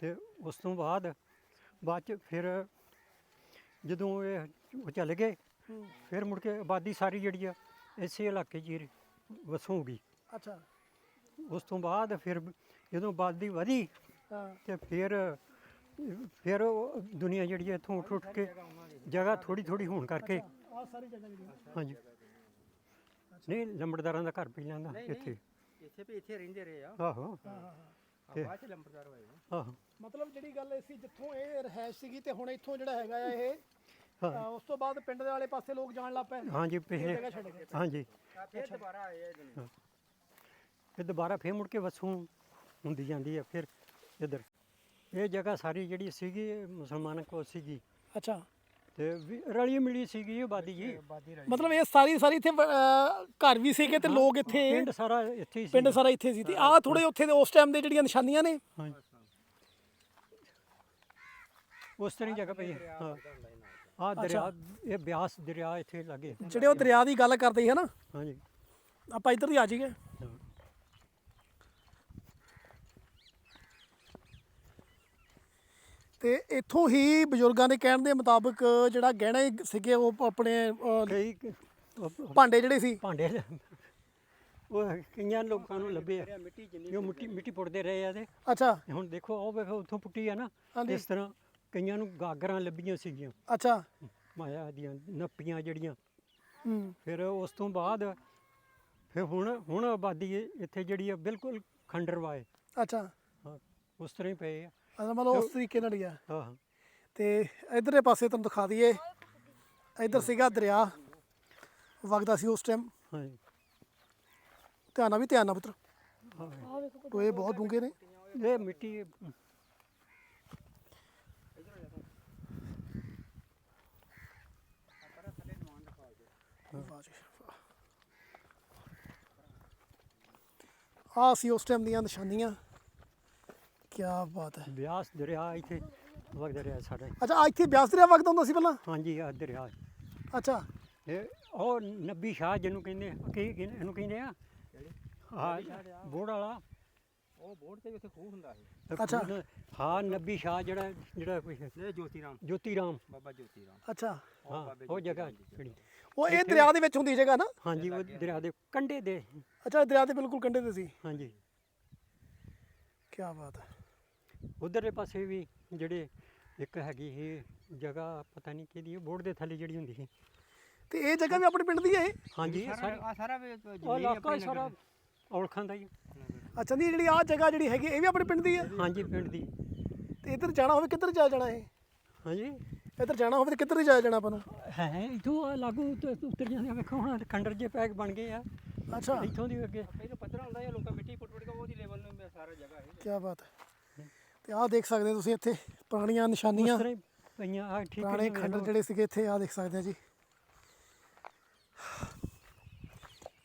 ਤੇ ਉਸ ਤੋਂ ਬਾਅਦ ਬਾਅਦ ਚ ਫਿਰ ਜਦੋਂ ਇਹ ਉਹ ਚਲੇ ਗਏ ਹੂੰ। ਫਿਰ ਮੁੜ ਕੇ ਆਬਾਦੀ ਸਾਰੀ ਜਿਹੜੀ ਆ ਇਸੇ ਇਲਾਕੇ 'ਚ ਹੀ ਵਸੋਂ ਗਈ। ਅੱਛਾ। ਉਸ ਤੋਂ ਬਾਅਦ ਫਿਰ ਜਦੋਂ ਆਬਾਦੀ ਵਧੀ ਤੇ ਫਿਰ ਫਿਰ ਉਹ ਦੁਨੀਆ ਜਿਹੜੀ ਹੈ ਉੱਠ ਉੱਠ ਕੇ ਜਗ੍ਹਾ ਥੋੜੀ ਥੋੜੀ ਹੋਣ ਕਰਕੇ। ਆ ਸਾਰੀ ਜਗ੍ਹਾ ਜਿਹੜੀ ਹਾਂਜੀ। ਨਹੀਂ ਲੰਬੜਦਾਰਾਂ ਦਾ ਘਰ ਪੀ ਲੈਂਦਾ ਇੱਥੇ। ਇੱਥੇ ਵੀ ਇੱਥੇ ਰਹਿੰਦੇ ਰਹੇ ਆ। ਆਹੋ। ਆਹ ਤੇ- ਬਾਅਦ ਚ ਲੰਬਰਦਾਰ ਹੋਏ ਆ। ਆਹੋ। ਮਤਲਬ ਜਿਹੜੀ ਗੱਲ ਇਹ ਸੀ ਜਿੱਥੋਂ ਇਹ ਰਹਿਸ਼ ਸੀਗੀ ਤੇ ਹੁਣ ਇੱਥੋਂ ਜਿਹੜਾ ਹੈਗਾ ਇਹ ਹਾਂ। ਉਸ ਤੋਂ ਬਾਅਦ ਪਿੰਡ ਦੇ ਵਾਲੇ ਪਾਸੇ ਲੋਕ ਜਾਣ ਲੱਗ ਹਾਂਜੀ ਜਗ੍ਹਾ ਹਾਂਜੀ। ਆ ਦੁਬਾਰਾ ਆਏ ਆ ਇਹਦੇ ਨਾਲ। ਦੁਬਾਰਾ ਫੇਰ ਮੁੜ ਕੇ ਵਸੋਂ ਹੁੰਦੀ ਜਾਂਦੀ ਆ। ਫਿਰ ਇੱਧਰ। ਇਹ ਜਗ੍ਹਾ ਸਾਰੀ ਜਿਹੜੀ ਸੀਗੀ ਇਹ ਮੁਸਲਮਾਨਾਂ ਕੋਲ ਸੀਗੀ। ਅੱਛਾ। ਤੇ ਵੀ ਰਲੀ ਮਿਲੀ ਸੀਗੀ ਆਬਾਦੀ ਜੀ। ਮਤਲਬ ਇਹ ਸਾਰੀ ਸਾਰੀ ਇੱਥੇ ਘਰ ਵੀ ਸੀਗੇ ਤੇ ਲੋਕ ਇੱਥੇ ਪਿੰਡ ਸਾਰਾ ਇੱਥੇ ਹੀ ਸੀ ਪਿੰਡ ਸਾਰਾ ਇੱਥੇ ਸੀ ਤੇ ਆਹ ਥੋੜੇ ਉੱਥੇ ਦੇ ਉਸ ਟਾਈਮ ਦੇ ਜਿਹੜੀਆਂ ਨਿਸ਼ਾਨੀਆਂ ਨੇ। ਹਾਂਜੀ ਉਸ ਤਰ੍ਹਾਂ ਹੀ ਜਗ੍ਹਾ ਪਈ ਹੈ। ਹਾਂ। ਆ ਦਰਿਆ ਇਹ ਬਿਆਸ ਦਰਿਆ ਇੱਥੇ ਲੱਗੇ। ਜਿਹੜੇ ਉਹ ਦਰਿਆ ਦੀ ਗੱਲ ਕਰਦੇ ਸੀ ਹਨਾ? ਹਾਂਜੀ ਆਪਾਂ ਇੱਧਰ ਦੀ ਆ ਜਾਈਏ। ਹਾਂ। ਤੇ ਇੱਥੋਂ ਹੀ ਬਜ਼ੁਰਗਾਂ ਦੇ ਕਹਿਣ ਦੇ ਮੁਤਾਬਕ ਜਿਹੜਾ ਗਹਿਣੇ ਸੀਗੇ ਉਹ ਆਪਣੇ ਅ, ਕਈ ਕ- ਉਹ- ਭਾਂਡੇ ਜਿਹੜੇ ਸੀ। ਭਾਂਡੇ ਉਹ ਕਈਆਂ ਲੋਕਾਂ ਨੂੰ ਲੱਭੇ ਆ। ਜਿੰਨੀ ਜੋ ਮਿੱਟੀ ਮਿੱਟੀ ਪੁੱਟਦੇ ਰਹੇ ਆ ਤੇ। ਅੱਛਾ। ਹੁਣ ਦੇਖੋ ਉਹ ਵੇਖੋ ਉੱਥੋਂ ਪੁੱਟੀ ਆ ਨਾ। ਹਾਂਜੀ। ਇਸ ਤਰ੍ਹਾਂ ਕਈਆਂ ਨੂੰ ਗਾਗਰਾਂ ਲੱਭੀਆਂ ਸੀਗੀਆਂ। ਅੱਛਾ। ਮਾਇਆ ਦੀਆਂ ਨੱਪੀਆਂ ਜਿਹੜੀਆਂ। ਹੂੰ। ਫਿਰ ਉਸ ਤੋਂ ਬਾਅਦ ਫਿਰ ਹੁਣ ਹੁਣ ਆਬਾਦੀ ਇਹ- ਇੱਥੇ ਜਿਹੜੀ ਆ ਬਿਲਕੁਲ ਖੰਡਰਵਾਏ ਅੱਛਾ। ਹਾਂ ਉਸ ਤਰ੍ਹਾਂ ਹੀ ਪਏ ਆ। ਅਸਲ ਮਤਲਬ ਉਸ ਤਰੀਕੇ ਨਾਲ ਹੀ ਆ। ਹਾਂ ਤੇ ਇਧਰਲੇ ਪਾਸੇ ਤੁਹਾਨੂੰ ਦਿਖਾ ਦਈਏ। ਇਧਰ ਸੀਗਾ ਦਰਿਆ। ਵਗਦਾ ਸੀ ਉਸ ਟਾਈਮ ਹਾਂਜੀ ਧਿਆਨ ਨਾਲ ਵੀ ਧਿਆਨ ਨਾਲ ਪੁੱਤਰ। ਹਾਂ ਟੋਏ ਬਹੁਤ ਡੂੰਘੇ ਨੇ। ਇਹ ਮਿੱਟੀ ਵਾਹ ਜੀ ਸੀ ਉਸ ਟਾਈਮ ਦੀਆਂ ਨਿਸ਼ਾਨੀਆਂ। ਕੀ ਬਾਤ ਹੈ। ਬਿਆਸ ਦਰਿਆ ਇੱਥੇ ਵਗਦਾ ਰਿਹਾ ਸਾਡਾ। ਅੱਛਾ ਆ ਇੱਥੇ ਬਿਆਸ ਦਰਿਆ ਵਗਦਾ ਹੁੰਦਾ ਸੀ ਪਹਿਲਾਂ? ਹਾਂਜੀ ਆ ਦਰਿਆ। ਅੱਛਾ। ਇਹ ਉਹ ਨੱਬੀ ਸ਼ਾਹ ਜਿਹਨੂੰ ਕਹਿੰਦੇ ਆ, ਕੀ ਕਹਿੰਦੇ ਇਹਨੂੰ ਕਹਿੰਦੇ ਆ? ਹਾਂ ਬੋੜ ਵਾਲਾ। ਉਹ ਬੋਰਡ ਤੇ ਵੀ ਉੱਥੇ ਖੂਹ ਹੁੰਦਾ ਸੀ। ਇਹ ਅੱਛਾ। ਹਾਂ ਨੱਬੀ ਸ਼ਾਹ ਜਿਹੜਾ ਜਿਹੜਾ ਕੋਈ ਹੈ, ਇਹ ਜੋਤੀ ਰਾਮ ਜੋਤੀ ਰਾਮ ਬਾਬਾ ਜੋਤੀ ਰਾਮ ਅੱਛਾ ਹਾਂ ਬਾਬੇ ਉਹ ਜਗ੍ਹਾ ਰਾਮ ਦੀ ਜਿਹੜੀ ਉਹ ਇਹ ਦਰਿਆ ਦੇ ਵਿੱਚ ਹੁੰਦੀ ਜਗ੍ਹਾ ਨਾ? ਹਾਂਜੀ ਉਹ ਦਰਿਆ ਦੇ ਕੰਢੇ ਦੇ ਅੱਛਾ ਇਹ ਦਰਿਆ ਦੇ ਬਿਲਕੁਲ ਕੰਢੇ ਤੇ ਸੀ। ਹਾਂਜੀ। ਕੀ ਬਾਤ ਹੈ। ਉਧਰਲੇ ਪਾਸੇ ਵੀ ਜਿਹੜੇ ਇੱਕ ਹੈਗੀ ਇਹ ਜਗ੍ਹਾ ਪਤਾ ਨਹੀਂ ਕਿਹਦੀ ਹੈ ਬੋਰਡ ਦੇ ਥੱਲੇ ਜਿਹੜੀ ਹੁੰਦੀ ਸੀ। ਤੇ ਇਹ ਜਗ੍ਹਾ ਵੀ ਆਪਣੇ ਪਿੰਡ ਦੀ ਹੈ ਇਹ? ਹਾਂਜੀ ਇਹ ਸਾਰਾ ਸਾਰੀ ਆ ਸਾਰਾ ਵੀ ਜ਼ਮੀਨ ਉਹ ਹੀ ਇਲਾਕਾ ਆਪਣੇ ਹੀ ਸਾਰਾ ਔਲਖਾਂ ਦਾ ਹੀ। ਹੈ। ਅੱਛਾ ਨਹੀਂ ਜਿਹੜੀ ਆਹ ਜਗ੍ਹਾ ਜਿਹੜੀ ਹੈਗੀ ਇਹ ਵੀ ਆਪਣੇ ਪਿੰਡ ਦੀ ਹੈ? ਹਾਂਜੀ ਪਿੰਡ ਦੀ। ਤੇ ਇੱਧਰ ਜਾਣਾ ਹੋਵੇ ਕਿੱਧਰ ਜਾ ਜਾਣਾ ਇਹ? ਹਾਂਜੀ? ਇੱਧਰ ਜਾਣਾ ਹੋਵੇ ਤੇ ਕਿੱਧਰ ਜਾ ਜਾਣਾ ਆਪਾਂ ਨੂੰ? ਹੈ ਇਥੋਂ ਲਾਗੂ ਉੱਤੇ- ਉੱਤਰ ਜਾਂਦੇ ਆ, ਵੇਖੋ ਹੁਣ ਖੰਡਰ ਜੇ ਪੈਕ ਬਣ ਗਏ ਆ। ਅੱਛਾ। ਇੱਥੋਂ ਦੀ ਅੱਗੇ। ਪਹਿਲਾਂ ਪੱਧਰ ਹੁੰਦਾ ਇਹ ਲੋਕਾਂ ਮਿੱਟੀ ਪੁੱਟ ਪੁੱਟ ਕੇ ਉਹਦੀ ਲੈਵਲ ਨੂੰ ਸਾਰਾ ਜਗ੍ਹਾ ਹੈ। ਕੀ ਬਾਤ ਹੈ। ਤੇ ਆਹ ਦੇਖ ਸਕਦੇ ਹੋ ਤੁਸੀਂ ਇੱਥੇ ਪੁਰਾਣੀਆਂ ਨਿਸ਼ਾਨੀਆਂ। ਪਈਆਂ ਆ ਠੀਕ ਪੁਰਾਣੇ ਖੰਡਰ ਜਿਹੜੇ ਸੀਗੇ ਇੱਥੇ ਆਹ ਦੇਖ ਸਕਦੇ ਆ ਜੀ।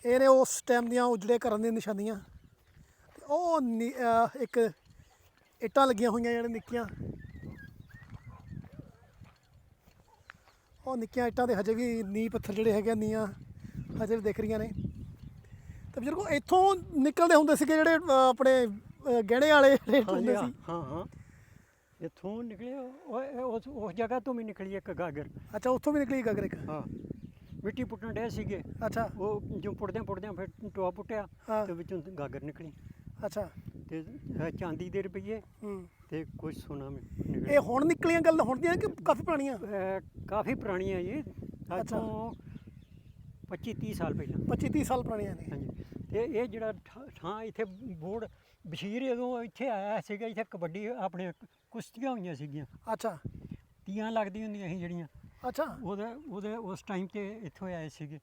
ਇਹ ਨੇ ਉਸ ਟਾਈਮ ਦੀਆਂ ਉਜੜੇ ਘਰਾਂ ਦੀਆਂ ਨਿਸ਼ਾਨੀਆਂ। ਤੇ ਉਹ ਇੱਕ ਇੱਟਾਂ ਲੱਗੀਆਂ ਹੋਈਆਂ ਜਿਹੜੇ ਨਿੱਕੀਆਂ। ਉਹ ਨਿੱਕੀਆਂ ਇੱਟਾਂ ਦੇ ਹਜੇ ਵੀ ਨੀ ਪੱਥਰ ਜਿਹੜੇ ਹੈਗੇ ਨੀਆਂ ਹਜੇ ਵੀ ਦਿਖ ਰਹੀਆਂ ਨੇ। ਤੇ ਬਜ਼ੁਰਗੋ ਇੱਥੋਂ ਨਿਕਲਦੇ ਹੁੰਦੇ ਸੀਗੇ ਜਿਹੜੇ ਆਪਣੇ ਅਹ, ਗਹਿਣੇ ਵਾਲੇ ਜਿਹੜੇ ਹੁੰਦੇ ਸੀ। ਹਾਂ ਹਾਂ। ਇੱਥੋਂ ਨਿਕਲੇ ਉਹ ਇਹ ਉਸ ਉਸ ਜਗ੍ਹਾ ਤੋਂ ਵੀ ਨਿਕਲੀ ਇੱਕ ਗਾਗਰ। ਅੱਛਾ ਉੱਥੋਂ ਵੀ ਨਿਕਲੀ ਗਾਗਰ ਇੱਕ? ਹਾਂ। ਮਿੱਟੀ ਪੁੱਟਣ ਡੇ ਸੀਗੇ। ਅੱਛਾ। ਉਹ ਜੋ ਪੁੱਟਦਿਆਂ ਪੁੱਟਦਿਆਂ ਫਿਰ ਟੋਆ ਪੁੱਟਿਆ ਹਾਂ। ਤੇ ਵਿੱਚੋਂ ਗਾਗਰ ਨਿਕਲੀ। ਅੱਛਾ। ਤੇ ਚਾਂਦੀ ਦੇ ਰੁਪਈਏ ਹੂੰ। ਤੇ ਕੁਝ ਸੋਨਾ ਵੀ ਇਹ ਹੁਣ ਨਿਕਲੀਆਂ ਗੱਲ ਹੁਣ ਦੀਆਂ ਕਿ ਕਾਫੀ ਪੁਰਾਣੀਆਂ? ਕਾਫੀ ਪੁਰਾਣੀ ਹੈ ਇਹ ਅੱਜ ਅੱਛਾ। ਤੋਂ 25 30 ਸਾਲ ਪਹਿਲਾਂ। 25 30 ਸਾਲ ਪੁਰਾਣੀਆਂ ਨੇ। ਹਾਂਜੀ। ਤੇ ਇਹ ਜਿਹੜਾ ਠਾ- ਥਾਂ ਇੱਥੇ ਬੋਰਡ ਬਸ਼ੀਰ ਜਦੋਂ ਇੱਥੇ ਆਇਆ ਸੀਗਾ ਇੱਥੇ ਕਬੱਡੀ ਆਪਣੇ ਕੁਸ਼ਤੀਆਂ ਹੋਈਆਂ ਸੀਗੀਆਂ। ਅੱਛਾ। ਤੀਆਂ ਲੱਗਦੀਆਂ ਹੁੰਦੀਆਂ ਸੀ ਜਿਹੜੀਆਂ। ਅੱਛਾ। ਉਹਦੇ ਉਹਦੇ ਉਸ ਟਾਈਮ ਤੇ ਇੱਥੋਂ ਆਏ ਸੀਗੇ।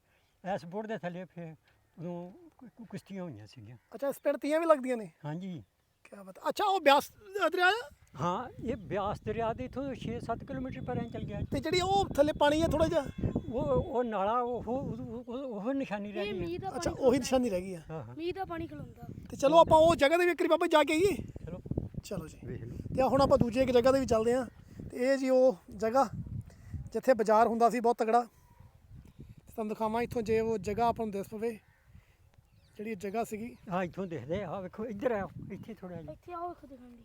ਇਸ ਬੋਰਡ ਦੇ ਥੱਲੇ ਫਿਰ ਉਦੋਂ ਕੁਸ਼ਤੀਆਂ ਹੋਈਆਂ ਸੀਗੀਆਂ। ਅੱਛਾ ਇਸ ਪਿੰਡ ਤੀਆਂ ਵੀ ਲੱਗਦੀਆਂ ਨੇ? ਹਾਂਜੀ। ਕੀ ਬਾਤ। ਅੱਛਾ ਉਹ ਬਿਆਸ ਦਰਿਆ? ਹਾਂ ਇਹ ਬਿਆਸ ਦਰਿਆ ਦੇ ਇੱਥੋਂ 6-7 ਕਿਲੋਮੀਟਰ ਪਰਾਂ ਚੱਲ ਗਿਆ। ਤੇ ਜਿਹੜੀ ਉਹ ਥੱਲੇ ਪਾਣੀ ਹੈ ਥੋੜਾ ਜਿਹਾ? ਉਹ ਉਹ ਨਾਲਾ ਉਹ ਉਹ- ਨਿਸ਼ਾਨੀ ਰਹਿ ਇਹ ਗਈ ਹੈ ਮੀਂਹ ਦਾ ਅੱਛਾ ਪਾਣੀ ਉਹੀ ਨਿਸ਼ਾਨੀ ਰਹਿ ਗਈ ਆ। ਹਾਂ ਹਾਂ। ਮੀਂਹ ਦਾ ਪਾਣੀ ਖਲੋਂਦਾ। ਤੇ ਚਲੋ ਆਪਾਂ ਉਹ ਜਗ੍ਹਾ ਤੇ ਵੀ ਇੱਕ ਵਾਰੀ ਬਾਬਾ ਜਾ ਕੇ ਆਈਏ? ਚਲੋ। ਚਲੋ ਜੀ। ਵੇਖ ਲਓ। ਤੇ ਹੁਣ ਆਪਾਂ ਦੂਜੀ ਇੱਕ ਜਗ੍ਹਾ ਤੇ ਵੀ ਚੱਲਦੇ ਹਾਂ। ਤੇ ਇਹ ਜੀ ਉਹ ਜਗ੍ਹਾ ਜਿੱਥੇ ਬਾਜ਼ਾਰ ਹੁੰਦਾ ਸੀ ਬਹੁਤ ਤਗੜਾ ਤੇ ਤੁਹਾਨੂੰ ਦਿਖਾਵਾਂ ਇੱਥੋਂ ਜੇ ਉਹ ਜਗ੍ਹਾ ਆਪਾਂ ਨੂੰ ਦਿਸ ਪਵੇ। ਜਿਹੜੀ ਇਹ ਜਗ੍ਹਾ ਸੀਗੀ। ਆ ਇੱਥੋਂ ਦੇਖਦੇ ਆ। ਵੇਖੋ ਇੱਧਰ ਆ ਇੱਥੇ ਥੋੜਾ ਜਿਹਾ। ਇੱਥੇ ਆਓ ਖੁਦ ਖੰਡੀ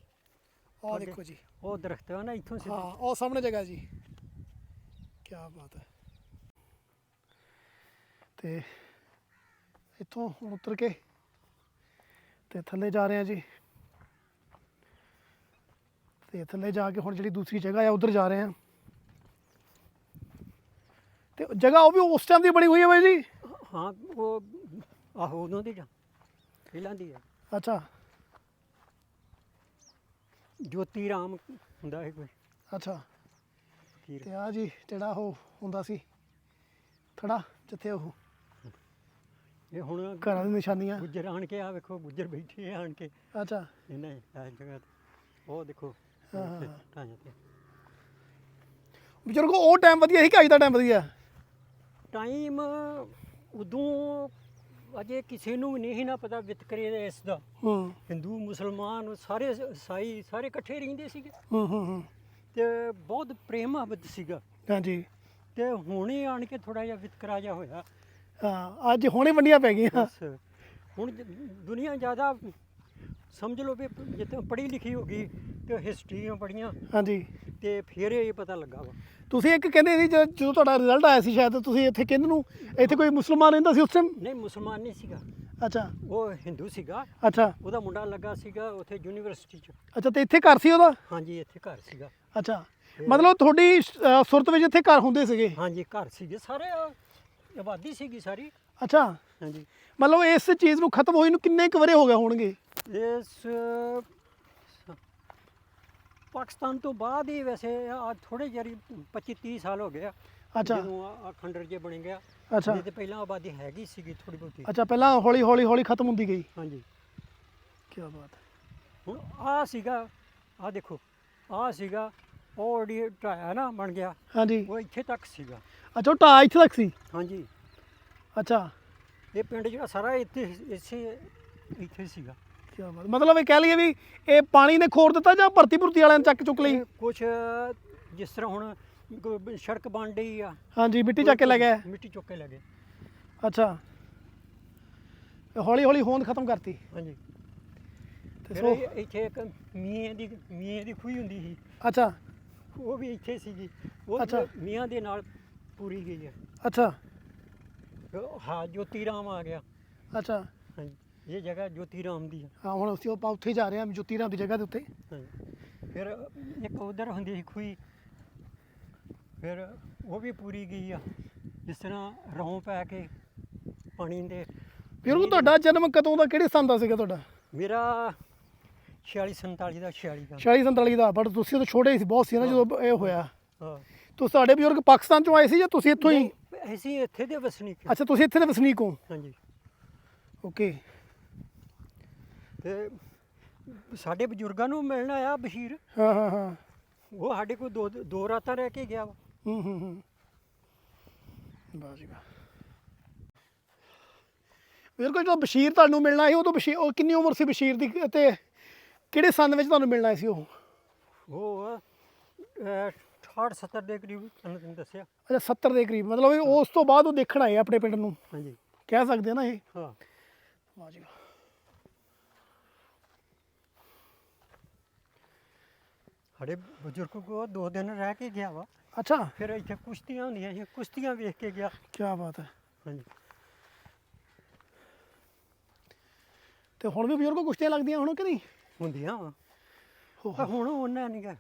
ਆਹ ਦੇਖੋ ਜੀ। ਉਹ ਦਰਖਤ ਆ ਨਾ ਇੱਥੋਂ ਹਾਂ ਸਿੱਧੇ ਉਹ ਸਾਹਮਣੇ ਜਗ੍ਹਾ ਜੀ। ਕੀ ਬਾਤ ਹੈ ਤੇ ਇੱਥੋਂ ਹੁਣ ਉਤਰ ਕੇ ਤੇ ਥੱਲੇ ਜਾ ਰਹੇ ਆ ਜੀ। ਤੇ ਥੱਲੇ ਜਾ ਕੇ ਹੁਣ ਜਿਹੜੀ ਦੂਸਰੀ ਜਗ੍ਹਾ ਆ ਉਧਰ ਜਾ ਰਹੇ ਆ ਤੇ ਜਗ੍ਹਾ ਉਹ ਵੀ ਉਸ ਟਾਈਮ ਦੀ ਬਣੀ ਹੋਈ ਹੈ ਬਾਈ ਜੀ? ਹਾਂ ਉਹ ਆਹੋ ਉਦੋਂ ਦੀ ਜਾਂ ਪਹਿਲਾਂ ਦੀ ਹੈ ਅੱਛਾ। ਜੋਤੀ ਰਾਮ ਹੁੰਦਾ ਹੈ ਕੋਈ। ਅੱਛਾ। ਫਕੀਰ। ਤੇ ਆ ਜੀ ਜਿਹੜਾ ਉਹ ਹੁੰਦਾ ਸੀ ਥੜਾ ਜਿੱਥੇ ਉਹ ਇਹ ਹੁਣ ਘਰਾਂ ਦੀ ਨਿਸ਼ਾਨੀਆਂ। ਗੁੱਜਰ ਆਣ ਕੇ ਆ ਵੇਖੋ ਗੁੱਜਰ ਬੈਠੇ ਆ ਆਣ ਕੇ। ਅੱਛਾ। ਇਹਨਾਂ ਇਸ ਜਗ੍ਹਾ ਤੇ ਉਹ ਦੇਖੋ ਹਾਂ, ਹਾਂ, ਹਾਂ। ਢਾਈਆਂ ਤੇ ਬਜ਼ੁਰਗੋ ਉਹ ਟਾਈਮ ਵਧੀਆ ਸੀ ਕਿ ਅੱਜ ਦਾ ਟਾਈਮ ਵਧੀਆ? ਟਾਈਮ ਉਦੋਂ ਅਜੇ ਕਿਸੇ ਨੂੰ ਵੀ ਨਹੀਂ ਸੀ ਨਾ ਪਤਾ ਵਿਤਕਰੇ ਦਾ ਇਸ ਦਾ। ਹੂੰ। ਹਿੰਦੂ ਮੁਸਲਮਾਨ ਸਾਰੇ ਸਾਈ ਸਾਰੇ ਇਕੱਠੇ ਰਹਿੰਦੇ ਸੀਗੇ। ਹੂੰ ਹੂੰ ਹੂੰ। ਤੇ ਬਹੁਤ ਪ੍ਰੇਮ ਮੁਹੱਬਤ ਸੀਗਾ। ਹਾਂਜੀ। ਤੇ ਹੁਣੇ ਆਣ ਕੇ ਥੋੜਾ ਜਿਹਾ ਵਿਤਕਰਾ ਜਿਹਾ ਹੋਇਆ। ਹਾਂ ਅੱਜ ਹੁਣੇ ਵੰਡੀਆਂ ਪੈ ਗਈਆਂ। ਬਸ। ਹੁਣ ਜ- ਦੁਨੀਆ ਜ਼ਿਆਦਾ ਸਮਝ ਲਓ ਵੀ ਜਿੱਥੇ ਪੜ੍ਹੀ ਲਿਖੀ ਹੋ ਗਈ ਤੇ ਹਿਸਟਰੀਆਂ ਪੜ੍ਹੀਆਂ। ਹਾਂਜੀ। ਤੇ ਫਿਰ ਇਹ ਪਤਾ ਲੱਗਾ ਵਾ। ਤੁਸੀਂ ਇੱਕ ਕਹਿੰਦੇ ਸੀ ਜਦ- ਜਦੋਂ ਤੁਹਾਡਾ ਰਿਜ਼ਲਟ ਆਇਆ ਸੀ ਸ਼ਾਇਦ ਤੁਸੀਂ ਇੱਥੇ ਕਿਹਨੂੰ ਨੂੰ ਇੱਥੇ ਕੋਈ ਮੁਸਲਮਾਨ ਰਹਿੰਦਾ ਸੀ ਉਸ ਟਾਈਮ ਨਹੀਂ ਮੁਸਲਮਾਨ ਨਹੀਂ ਸੀਗਾ। ਅੱਛਾ। ਉਹ ਹਿੰਦੂ ਸੀਗਾ। ਅੱਛਾ। ਉਹਦਾ ਮੁੰਡਾ ਲੱਗਾ ਸੀਗਾ ਉੱਥੇ ਯੂਨੀਵਰਸਿਟੀ 'ਚ। ਅੱਛਾ ਤੇ ਇੱਥੇ ਘਰ ਸੀ ਉਹਦਾ? ਹਾਂਜੀ ਇੱਥੇ ਘਰ ਸੀਗਾ। ਅੱਛਾ। ਮਤਲਬ ਤੁਹਾਡੀ ਅ, ਸੁਰਤ ਵਿੱਚ ਇੱਥੇ ਘਰ ਹੁੰਦੇ ਸੀਗੇ? ਹਾਂਜੀ ਘਰ ਸੀਗੇ ਸਾਰੇ। ਆਬਾਦੀ ਸੀਗੀ ਸਾਰੀ। ਅੱਛਾ। ਹਾਂਜੀ। ਮਤਲਬ ਇਸ ਚੀਜ਼ ਨੂੰ ਖਤਮ ਹੋਈ ਨੂੰ ਕਿੰਨੇ ਕੁ ਵਰੇ ਹੋ ਗਏ ਹੋਣਗੇ? ਇਸ ਪਾਕਿਸਤਾਨ ਤੋਂ ਬਾਅਦ ਹੀ ਵੈਸੇ ਆ ਥੋੜੇ ਜਿਹੇ 25 30 ਸਾਲ ਹੋ ਗਏ ਆ। ਅੱਛਾ। ਜਦੋਂ ਆ ਖੰਡਰ ਜੇ ਬਣ ਗਿਆ। ਅੱਛਾ। ਨਹੀਂ ਤੇ ਪਹਿਲਾਂ ਆਬਾਦੀ ਹੈਗੀ ਸੀਗੀ ਥੋੜੀ ਬਹੁਤੀ। ਅੱਛਾ ਪਹਿਲਾਂ ਹੌਲੀ ਹੌਲੀ ਹੌਲੀ ਖਤਮ ਹੁੰਦੀ ਗਈ। ਹਾਂਜੀ। ਕੀ ਬਾਤ। ਹੈ ਹੁਣ ਆ ਸੀਗਾ ਆ ਦੇਖੋ ਆ ਸੀਗਾ ਉਹ ਜਿਹੜੀ ਢਾਇਆ ਨਾ ਬਣ ਗਿਆ ਹਾਂਜੀ। ਉਹ ਇੱਥੇ ਤੱਕ ਸੀਗਾ। ਅੱਛਾ ਉਹ ਢਾਹ ਇੱਥੇ ਤੱਕ ਸੀ? ਹਾਂਜੀ। ਅੱਛਾ। ਇਹ ਪਿੰਡ ਜਿਹੜਾ ਸਾਰਾ ਇੱਥੇ ਇਸੇ ਇੱਥੇ ਸੀਗਾ। ਕੀ ਬਾਤ ਮਤਲਬ ਇਹ ਕਹਿ ਲਈਏ ਵੀ ਇਹ ਪਾਣੀ ਨੇ ਖੋਰ ਦਿੱਤਾ ਜਾਂ ਭਰਤੀ ਭੁਰਤੀ ਵਾਲਿਆਂ ਨੇ ਚੱਕ ਚੁੱਕ ਲਈ? ਕੁਝ ਜਿਸ ਤਰ੍ਹਾਂ ਹੁਣ ਸੜਕ ਬਣ ਰਹੀ ਆ। ਹਾਂਜੀ ਮਿੱਟੀ ਚੱਕ ਕੇ ਲੈ ਗਏ। ਮਿੱਟੀ ਚੁੱਕ ਕੇ ਲੈ ਗਏ। ਅੱਛਾ। ਹੌਲੀ ਹੌਲੀ ਹੋਂਦ ਖਤਮ ਕਰਤੀ। ਹਾਂਜੀ। ਤੇ ਸੋ ਇੱਥੇ ਇੱਕ ਮੀਆਂ ਦੀ ਮੀਆਂ ਦੀ ਖੂਹੀ ਹੁੰਦੀ ਸੀ। ਅੱਛਾ। ਉਹ ਵੀ ਇੱਥੇ ਸੀਗੀ। ਉਹ ਅੱਛਾ। ਮੀਆਂ ਦੇ ਨਾਲ ਪੂਰੀ ਗਈ ਹੈ ਅੱਛਾ। ਉਹ ਹਾਂ ਜੋਤੀ ਰਾਮ ਆ ਗਿਆ। ਅੱਛਾ। ਹਾਂਜੀ ਇਹ ਜਗ੍ਹਾ ਜੋਤੀ ਰਾਮ ਦੀ ਹੈ ਹਾਂ ਹੁਣ ਅਸੀਂ ਆਪਾਂ ਉੱਥੇ ਜਾ ਰਹੇ ਹਾਂ ਜੋਤੀ ਰਾਮ ਦੀ ਜਗ੍ਹਾ ਦੇ ਉੱਤੇ। ਹਾਂਜੀ। ਫਿਰ ਇੱਕ ਉਧਰ ਹੁੰਦੀ ਸੀ ਖੂਹੀ। ਫਿਰ ਉਹ ਵੀ ਪੂਰੀ ਗਈ ਆ। ਜਿਸ ਤਰ੍ਹਾਂ ਰੌਂ ਪੈ ਕੇ ਪਾਣੀ ਦੇ ਵੀਰ ਕੋ ਤੁਹਾਡਾ ਜਨਮ ਕਦੋਂ ਦਾ ਕਿਹੜੇ ਸਾਲ ਦਾ ਸੀਗਾ ਤੁਹਾਡਾ? ਮੇਰਾ 46 47 ਦਾ 46 ਦਾ। 46 47 ਦਾ ਬਟ ਤੁਸੀਂ ਤਾਂ ਛੋਟੇ ਸੀ ਬਹੁਤ ਸੀ ਨਾ ਜਦੋਂ ਇਹ ਹੋਇਆ। ਹਾਂ। ਤੁਸੀਂ ਸਾਡੇ ਬਜ਼ੁਰਗ ਪਾਕਿਸਤਾਨ ਚੋਂ ਆਏ ਸੀ ਜਾਂ ਤੁਸੀਂ ਇੱਥੋਂ ਹੀ? ਨਹੀਂ, ਅਸੀਂ ਇੱਥੇ ਦੇ ਵਸਨੀਕ ਹਾਂ। ਅੱਛਾ ਤੁਸੀਂ ਇੱਥੇ ਦੇ ਵਸਨੀਕ ਹੋ? ਹਾਂਜੀ। ਓਕੇ ਤੇ ਸਾਡੇ ਬਜ਼ੁਰਗਾਂ ਨੂੰ ਮਿਲਣ ਆਇਆ ਬਸ਼ੀਰ। ਹਾਂ ਹਾਂ ਹਾਂ। ਉਹ ਸਾਡੇ ਕੋਲ ਦੋ ਦੋ ਰਾਤਾਂ ਰਹਿ ਕੇ ਗਿਆ ਵਾ। ਹੂੰ ਹੂੰ ਹੂੰ। ਬਾਜੀ ਬਾ ਵੀਰ ਕੋ ਜਦੋਂ ਬਸ਼ੀਰ ਤੁਹਾਨੂੰ ਮਿਲਣਾ ਸੀ ਉਦੋਂ ਬਸ਼ੀਰ ਉਹ ਕਿੰਨੀ ਉਮਰ ਸੀ ਬਸ਼ੀਰ ਦੀ? ਤੇ ਕਿਹੜੇ ਸੰਨ ਵਿੱਚ ਤੁਹਾਨੂੰ ਮਿਲਣਾ ਸੀ ਉਹ? ਉਹ 68 70 ਦੇ ਕਰੀਬ ਤੁਹਾਨੂੰ ਤੈਨੂੰ ਦੱਸਿਆ? ਅੱਛਾ 70 ਦੇ ਕਰੀਬ ਮਤਲਬ ਇਹ ਉਸ ਤੋਂ ਬਾਅਦ ਉਹ ਦੇਖਣ ਆਏ ਆਪਣੇ ਪਿੰਡ ਨੂੰ। ਹਾਂਜੀ। ਕਹਿ ਸਕਦੇ ਆ ਨਾ ਇਹ? ਹਾਂ। ਬਾਜੀ ਬਾ ਸਾਡੇ ਬਜ਼ੁਰਗ ਕੋ ਦੋ ਦਿਨ ਰਹਿ ਕੇ ਗਿਆ ਵਾ। ਅੱਛਾ। ਫਿਰ ਇੱਥੇ ਕੁਸ਼ਤੀਆਂ ਹੁੰਦੀਆਂ ਸੀ ਕੁਸ਼ਤੀਆਂ ਵੇਖ ਕੇ ਗਿਆ। ਕੀ ਬਾਤ ਹੈ। ਹਾਂਜੀ। ਤੇ ਹੁਣ ਵੀ ਬਜ਼ੁਰਗੋ ਕੁਸ਼ਤੀਆਂ ਲੱਗਦੀਆਂ ਹੁਣ ਕਿ ਨਹੀਂ? ਹੁੰਦੀਆਂ ਵਾ। ਪਰ ਹੁਣ ਉਹਨਾਂ ਨਹੀਂ ਗਾ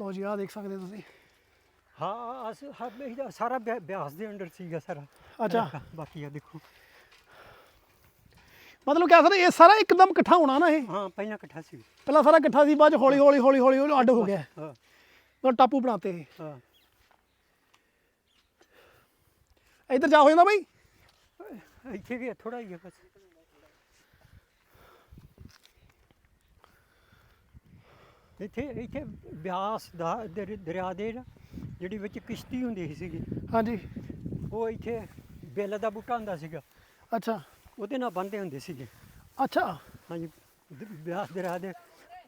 ਲੋ ਜੀ ਆ ਦੇਖ ਸਕਦੇ ਤੁਸੀਂ। ਹਾਂ ਅਸ ਹਾਂ, ਇਹਦਾ ਸਾਰਾ ਬਿਆ- ਬਿਆਸ ਦੇ ਅੰਡਰ ਸੀਗਾ ਸਾਰਾ। ਅੱਛਾ। ਬਾਕੀ ਆ ਦੇਖੋ। ਮਤਲਬ ਕਹਿ ਸਕਦੇ ਇਹ ਸਾਰਾ ਇੱਕਦਮ ਇਕੱਠਾ ਹੋਣਾ ਨਾ ਇਹ? ਹਾਂ ਪਹਿਲਾਂ ਇਕੱਠਾ ਸੀ। ਪਹਿਲਾਂ ਸਾਰਾ ਇਕੱਠਾ ਸੀ ਬਾਅਦ 'ਚ ਹੌਲੀ ਹੌਲੀ ਹੌਲੀ ਹੌਲੀ ਹੌਲੀ ਅੱਡ ਹੋ ਗਿਆ। ਹਾਂ। ਉਹ ਟਾਪੂ ਬਣਾਤੇ ਇਹ। ਹਾਂ। ਇੱਧਰ ਜਾ ਹੋ ਜਾਂਦਾ ਬਾਈ। ਇੱਥੇ ਵੀ ਥੋੜਾ ਹੀ ਹੈ ਬਸ। ਇੱਥੇ ਇੱਥੇ ਬਿਆਸ ਦਾ ਦਰ- ਦਰਿਆ ਦੇ ਨਾ ਜਿਹੜੀ ਵਿੱਚ ਕਿਸ਼ਤੀ ਹੁੰਦੀ ਸੀਗੀ। ਹਾਂਜੀ। ਉਹ ਇੱਥੇ ਬੇਲ ਦਾ ਬੂਟਾ ਹੁੰਦਾ ਸੀਗਾ। ਅੱਛਾ। ਉਹਦੇ ਨਾਲ ਬੰਨ੍ਹਦੇ ਹੁੰਦੇ ਸੀਗੇ। ਅੱਛਾ। ਹਾਂਜੀ ਦ- ਬਿਆਸ ਦਰਿਆ ਦੇ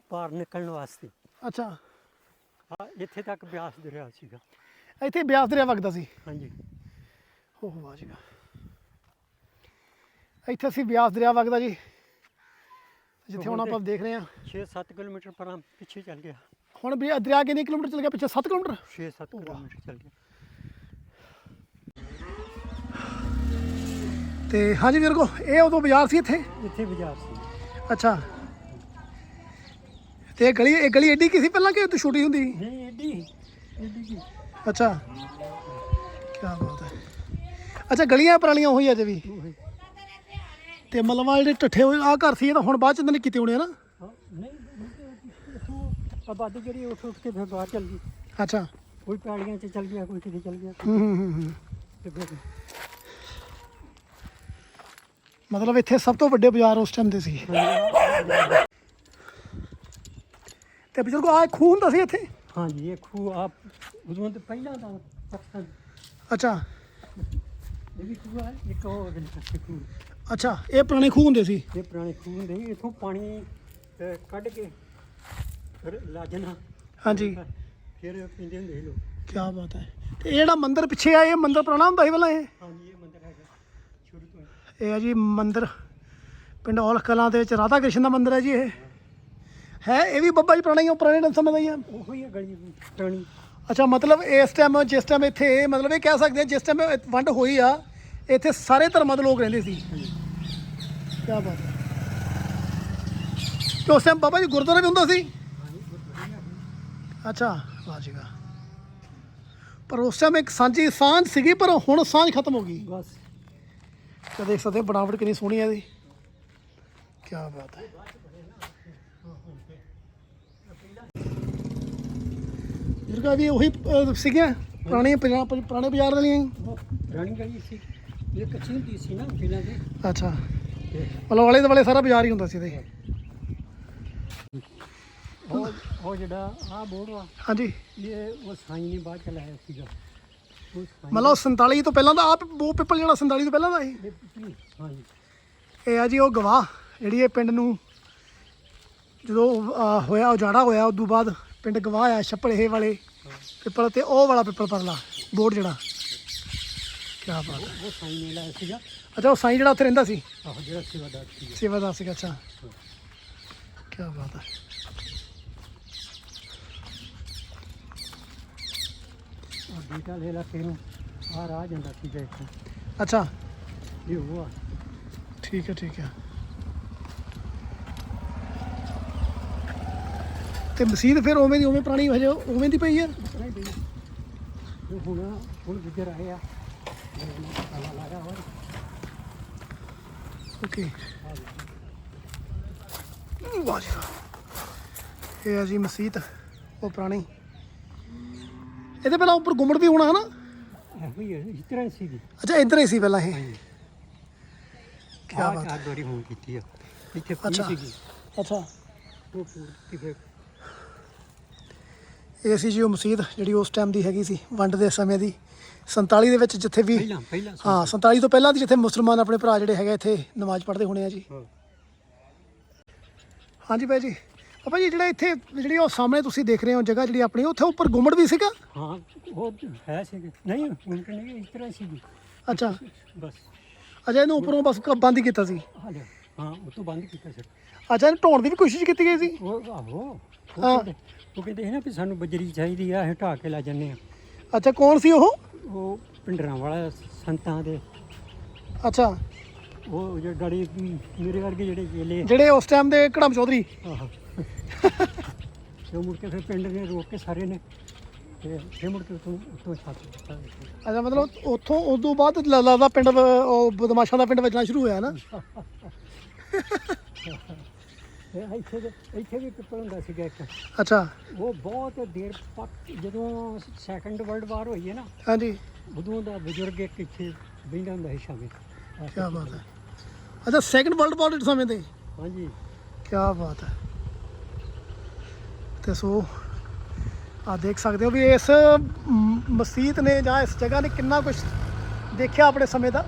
ਪਾਰ ਨਿਕਲਣ ਵਾਸਤੇ। ਅੱਛਾ। ਹਾਂ ਇੱਥੇ ਤੱਕ ਬਿਆਸ ਦਰਿਆ ਸੀਗਾ। ਇੱਥੇ ਬਿਆਸ ਦਰਿਆ ਵਗਦਾ ਸੀ? ਹਾਂਜੀ। ਹੋ ਵਾਹ ਜੀ ਵਾਹ। ਇੱਥੇ ਅਸੀਂ ਬਿਆਸ ਦਰਿਆ ਵਗਦਾ ਜੀ। ਜਿੱਥੇ ਹੁਣ ਆਪਾਂ ਦੇਖ ਰਹੇ ਹਾਂ। 6-7 ਕਿਲੋਮੀਟਰ ਪਰਾਂ ਪਿੱਛੇ ਚੱਲ ਗਿਆ। ਹੁਣ ਵੀ ਦਰਿਆ ਕਿੰਨੇ ਕਿਲੋਮੀਟਰ ਚੱਲ ਗਿਆ? ਪਿੱਛੇ 7 ਕਿਲੋਮੀਟਰ? 6-7 ਕਿਲੋਮੀਟਰ ਚੱਲ ਗਿਆ। ਤੇ ਹਾਂਜੀ ਵੀਰ ਕੋ ਇਹ ਉਦੋਂ ਬਾਜ਼ਾਰ ਸੀ ਇੱਥੇ? ਇੱਥੇ ਬਾਜ਼ਾਰ ਸੀ। ਅੱਛਾ। ਤੇ ਗਲੀ ਇਹ ਗਲੀ ਐਡੀ ਕੀ ਸੀ ਪਹਿਲਾਂ ਕਿ ਉੱਥੇ ਛੋਟੀ ਹੁੰਦੀ? ਨਹੀਂ ਏਡੀ ਏਡੀ ਕੀ? ਅੱਛਾ। ਕੀ ਬਾਤ ਹੈ। ਅੱਛਾ ਗਲੀਆਂ ਪੁਰਾਣੀਆਂ ਉਹੀ ਅਜੇ ਵੀ। ਤੇ ਆਹ ਜਿਹੜੇ ਟੱਠੇ ਹੋਏ ਆ ਘਰ ਸੀ ਇਹ ਤਾਂ ਹੁਣ ਬਾਅਦ ਚ ਇਹਨਾਂ ਨੇ ਕੀਤੇ ਹੋਣੇ ਆ ਨਾ ਹਾਂ ਨਹੀਂ ਇੱਥੋਂ ਆਬਾਦੀ ਜਿਹੜੀ ਉੱਠ ਉੱਠ ਕੇ ਫਿਰ ਬਾਹਰ ਚੱਲ ਗਈ। ਅੱਛਾ। ਕੋਈ ਪੈੜੀਆਂ 'ਚ ਚੱਲ ਗਿਆ ਕੋਈ ਕਿਤੇ ਚੱਲ ਗਿਆ। ਹੂੰ ਹੂੰ ਹੂੰ ਹੂੰ। ਤੇ ਫਿਰ ਮਤਲਬ ਇੱਥੇ ਸਭ ਤੋਂ ਵੱਡੇ ਬਾਜ਼ਾਰ ਉਸ ਟਾਈਮ ਦੇ ਸੀ। ਤੇ ਬਜ਼ੁਰਗੋ ਆ ਖੂਹ ਹੁੰਦਾ ਸੀ ਇੱਥੇ? ਹਾਂਜੀ ਇਹ ਖੂਹ ਆਪ ਉਦੋਂ ਤੋਂ ਪਹਿਲਾਂ ਦਾ ਅੱਛਾ। ਇਹ ਵੀ ਖੂਹ ਹੈ ਇੱਕ ਉਹ ਪਾਸੇ ਖੂਹ। ਅੱਛਾ ਇਹ ਪੁਰਾਣੇ ਖੂਹ ਹੁੰਦੇ ਸੀ? ਇਹ ਪੁਰਾਣੇ ਖੂਹ ਹੁੰਦੇ ਸੀ ਇੱਥੋਂ ਪਾਣੀ ਅਹ, ਕੱਢ ਕੇ ਫਿਰ ਲਾਜਣਾ ਹਾਂਜੀ। ਫਿਰ ਪੀਂਦੇ ਹੁੰਦੇ ਸੀ ਲੋਕ। ਕੀ ਬਾਤ ਹੈ। ਤੇ ਇਹ ਜਿਹੜਾ ਮੰਦਿਰ ਪਿੱਛੇ ਆ ਇਹ ਮੰਦਿਰ ਪੁਰਾਣਾ ਹੁੰਦਾ ਸੀ ਪਹਿਲਾਂ ਇਹ? ਹਾਂਜੀ ਇਹ ਮੰਦਿਰ ਹੈਗਾ ਸ਼ੁਰੂ ਤੋਂ ਹੀ। ਇਹ ਹੈ ਜੀ ਮੰਦਿਰ ਪਿੰਡ ਔਲਖ ਕਲਾਂ ਦੇ ਵਿੱਚ ਰਾਧਾ ਕ੍ਰਿਸ਼ਨ ਦਾ ਮੰਦਿਰ ਹੈ ਜੀ ਇਹ। ਹੈ ਇਹ ਵੀ ਬੱਬਾ ਜੀ ਪੁਰਾਣਾ ਹੀ ਆ, ਪੁਰਾਣੇ ਸਮੇਂ ਦਾ ਹੀ ਆ? ਉਹੋ ਹੀ ਹੈ ਗਲੀ ਪੁਰਾਣੀ। ਅੱਛਾ ਮਤਲਬ ਇਸ ਟਾਈਮ ਜਿਸ ਟਾਈਮ ਇੱਥੇ ਮਤਲਬ ਇਹ ਕਹਿ ਸਕਦੇ ਜਿਸ ਟਾਈਮ ਵੰਡ ਹੋਈ ਆ ਇੱਥੇ ਸਾਰੇ ਧਰਮਾਂ ਦੇ ਲੋਕ ਰਹਿੰਦੇ ਸੀ। ਕੀ ਬਾਤ ਹੈ। ਤੇ ਉਸ ਟਾਈਮ ਬਾਬਾ ਜੀ ਗੁਰਦੁਆਰਾ ਵੀ ਹੁੰਦਾ ਸੀ? ਅੱਛਾ ਵਾਹ ਜੀ ਵਾਹ। ਪਰ ਉਸ ਟਾਈਮ ਇੱਕ ਸਾਂਝੀ ਸਾਂਝ ਸੀਗੀ ਪਰ ਹੁਣ ਸਾਂਝ ਖਤਮ ਹੋ ਗਈ। ਬਸ। ਤੇ ਦੇਖ ਸਕਦੇ ਬਣਾਵਟ ਕਿੰਨੀ ਸੋਹਣੀ ਹੈ ਇਹਦੀ। ਕੀ ਬਾਤ ਹੈ। ਜਿਰਗਾ ਵੀ ਉਹੀ ਸੀਗੀਆਂ ਪੁਰਾਣੇ ਪੰਜਾਬ ਪੁਰਾਣੇ ਬਾਜ਼ਾਰ ਵਾਲੀਆਂ ਪੁਰਾਣੀ ਗਲੀ ਸੀ। ਇਹ ਕੱਚੀ ਹੁੰਦੀ ਸੀ ਨਾ ਪਹਿਲਾਂ ਦੇ। ਅੱਛਾ। ਤੇ ਮਤਲਬ ਵਾਲੇ ਦੁਆਲੇ ਸਾਰਾ ਬਾਜ਼ਾਰ ਹੀ ਹੁੰਦਾ ਸੀ ਇਹਦੇ। ਉਹ ਉਹ ਜਿਹੜਾ ਆਹ ਬੋਰਡ ਵਾ। ਹਾਂਜੀ। ਇਹ ਉਹ ਸਾਈਂ ਨੇ ਬਾਅਦ ਚ ਲਾਇਆ ਸੀਗਾ। ਉਹ ਸਾਈਂ ਮਤਲਬ 47 ਤੋਂ ਪਹਿਲਾਂ ਦਾ ਆਪ ਉਹ ਪਿੱਪਲ ਜਿਹੜਾ 47 ਤੋਂ ਪਹਿਲਾਂ ਦਾ ਪਿੱਪਲੀ, ਹਾਂਜੀ ਇਹ ਆ ਜੀ ਉਹ ਗਵਾਹ ਜਿਹੜੀ ਇਹ ਪਿੰਡ ਨੂੰ ਜਦੋਂ ਅਹ, ਹੋਇਆ ਉਜਾੜਾ ਹੋਇਆ ਉਦੋਂ ਬਾਅਦ ਪਿੰਡ ਗਵਾਹ ਆ ਛੱਪੜ ਇਹ ਵਾਲੇ ਪਿੱਪਲ ਤੇ ਉਹ ਵਾਲਾ ਪਿੱਪਲ ਪਰਲਾ ਬੋਰਡ ਜਿਹੜਾ। ਕੀ ਬਾਤ ਹੈ। ਉਹ ਸਾਈਂ ਨੇ ਲਾਇਆ ਸੀਗਾ। ਅੱਛਾ ਉਹ ਸਾਈਂ ਜਿਹੜਾ ਉੱਥੇ ਰਹਿੰਦਾ ਸੀ? ਆਹ ਜਿਹੜਾ ਸੇਵਾਦਾਰ ਸੀ ਸੇਵਾਦਾਰ ਸੀਗਾ ਅੱਛਾ। ਕੀ ਬਾਤ ਹੈ। ਉਹ ਬੀਟਾ ਲੈ ਲਾ ਨੂੰ ਆ ਰਾਹ ਜਾਂਦਾ ਸੀ ਇੱਥੋਂ। ਅੱਛਾ। ਇਹ ਉਹ ਆ। ਠੀਕ ਹੈ ਠੀਕ ਹੈ। ਤੇ ਮਸਜਿਦ ਫਿਰ ਉਵੇਂ ਦੀ ਉਵੇਂ ਪੁਰਾਣੀ ਹਜੇ ਉਵੇਂ ਦੀ ਪਈ ਹੈ? ਨਹੀਂ ਬਈ ਇਹ ਹੁਣ ਹੁਣ ਗੁਜਰ ਆਏ ਆ ਓਕੇ। ਇਹ ਹੈ ਜੀ ਮਸਜਿਦ ਉਹ ਪੁਰਾਣੀ। ਇਹਦੇ ਪਹਿਲਾਂ ਉੱਪਰ ਗੁੰਮਟ ਵੀ ਹੋਣਾ ਹਨਾ? ਹੀ ਹੈ, ਹੀ ਸੀਗੀ। ਅੱਛਾ ਇੱਧਰ ਹੀ ਸੀ ਪਹਿਲਾਂ ਇਹ। ਕੀ ਬਾਤ। ਚਾਰ ਵਾਰੀ ਹੁਣ ਕੀਤੀ ਆ। ਇੱਥੇ ਪੀ। ਸੀਗੀ। ਅੱਛਾ। ਉਹ ਪੂਰੀ ਫਿਰ ਇਹ ਸੀ ਜੀ ਉਹ ਮਸਜਿਦ ਜਿਹੜੀ ਉਸ ਟਾਈਮ ਦੀ ਹੈਗੀ ਸੀ ਵੰਡ ਦੇ ਸਮੇਂ ਦੀ। 47 ਦੇ ਵਿੱਚ ਜਿੱਥੇ ਵੀ ਪਹਿਲਾਂ ਪਹਿਲਾਂ ਸੀ। ਹਾਂ 47 ਤੋਂ ਪਹਿਲਾਂ ਦੀ ਜਿੱਥੇ ਮੁਸਲਮਾਨ ਆਪਣੇ ਭਰਾ ਜਿਹੜੇ ਹੈਗੇ ਇੱਥੇ ਨਮਾਜ਼ ਪੜ੍ਹਦੇ ਹੋਣੇ ਆ ਜੀ। ਹਾਂ। ਹਾਂਜੀ ਭਾਈ ਜੀ। ਆਪਾਂ ਜੀ ਜਿਹੜਾ ਇੱਥੇ ਜਿਹੜੀ ਉਹ ਸਾਹਮਣੇ ਤੁਸੀਂ ਦੇਖ ਰਹੇ ਹੋ ਜਗ੍ਹਾ ਜਿਹੜੀ ਆਪਣੀ ਉੱਥੇ ਉੱਪਰ ਗੁੰਮਟ ਵੀ ਸੀਗਾ? ਹਾਂ ਉਹ ਹੈ ਸੀਗੇ। ਨਹੀਂ ਤਾਂ ਨਹੀਂ ਇਸ ਤਰ੍ਹਾਂ ਸੀਗੀ। ਅੱਛਾ। ਬਸ। ਅਜਾ ਇਹਨੂੰ ਉੱਪਰੋਂ ਬਸ ਬੰਦ ਹੀ ਕੀਤਾ ਸੀ। ਹਾਂ ਉਹ ਤੋਂ ਬੰਦ ਕੀਤਾ ਸੀ। ਅੱਛਾ ਇਹਨੂੰ ਢਾਉਣ ਦੀ ਵੀ ਕੋਸ਼ਿਸ਼ ਕੀਤੀ ਗਈ ਸੀ? ਉਹ ਆਹੋ। ਉਹ ਹਾਂ। ਕਹਿੰਦੇ ਨਾ ਵੀ ਸਾਨੂੰ ਬਜਰੀ ਚਾਹੀਦੀ ਆ ਢਾਹ ਕੇ ਲੈ ਜੰਨੇ ਆ ਅੱਛਾ ਕੌਣ ਸੀ ਉਹ? ਉਹ ਪਿੰਡਰਾਂ ਵਾਲਾ ਸੰਤਾਂ ਦੇ। ਅੱਛਾ। ਉਹ ਜਿਹੜੇ ਗਾੜੀ ਮੇਰੇ ਵਰਗੇ ਜਿਹੜੇ ਵੇਲੇ ਜਿਹੜੇ ਉਸ ਟਾਈਮ ਦੇ ਕੜਮ ਚੌਧਰੀ। ਆਹੋ। ਤੇ ਉਹ ਮੁੜ ਕੇ ਫਿਰ ਪਿੰਡ ਨੇ ਰੋਕ ਕੇ ਸਾਰੇ ਨੇ ਤੇ ਫਿਰ ਮੁੜ ਕੇ ਉਤੋਂ ਉਤੋਂ ਛੱਤ ਦਿੱਤਾ। ਅੱਛਾ ਮਤਲਬ ਉੱਥੋਂ ਉਸ ਤੋਂ ਬਾਅਦ ਲਾਲਾ ਦਾ ਪਿੰਡ ਉਹ ਬਦਮਾਸ਼ਾਂ ਦਾ ਪਿੰਡ ਵੱਜਣਾ ਸ਼ੁਰੂ ਹੋਇਆ ਨਾ। ਤੇ ਇੱਥੇ ਦੇ- ਇੱਥੇ ਵੀ ਪਿੱਪਲ ਹੁੰਦਾ ਸੀਗਾ ਇੱਕ। ਅੱਛਾ। ਉਹ ਬਹੁਤ ਦੇਰ ਤੱਕ ਜਦੋਂ ਸੈਕੰਡ ਵਰਲਡ ਵਾਰ ਹੋਈ ਹੈ ਨਾ ਹਾਂਜੀ। ਉਦੋਂ ਦਾ ਬਜ਼ੁਰਗ ਇੱਕ ਇੱਥੇ ਬਹਿੰਦਾ ਹੁੰਦਾ ਸੀ ਸ਼ਾਮੇ। ਕੀ ਬਾਤ ਹੈ। ਅੱਛਾ ਸੈਕੰਡ ਵਰਲਡ ਵਾਰ ਦੇ ਸਮੇਂ ਤੇ? ਹਾਂਜੀ। ਕੀ ਬਾਤ ਹੈ। ਤੇ ਸੋ ਆ ਦੇਖ ਸਕਦੇ ਹੋ ਵੀ ਇਸ ਮ- ਮਸਜਿਦ ਨੇ ਜਾਂ ਇਸ ਜਗ੍ਹਾ ਨੇ ਕਿੰਨਾ ਕੁਝ ਦੇਖਿਆ ਆਪਣੇ ਸਮੇਂ ਦਾ?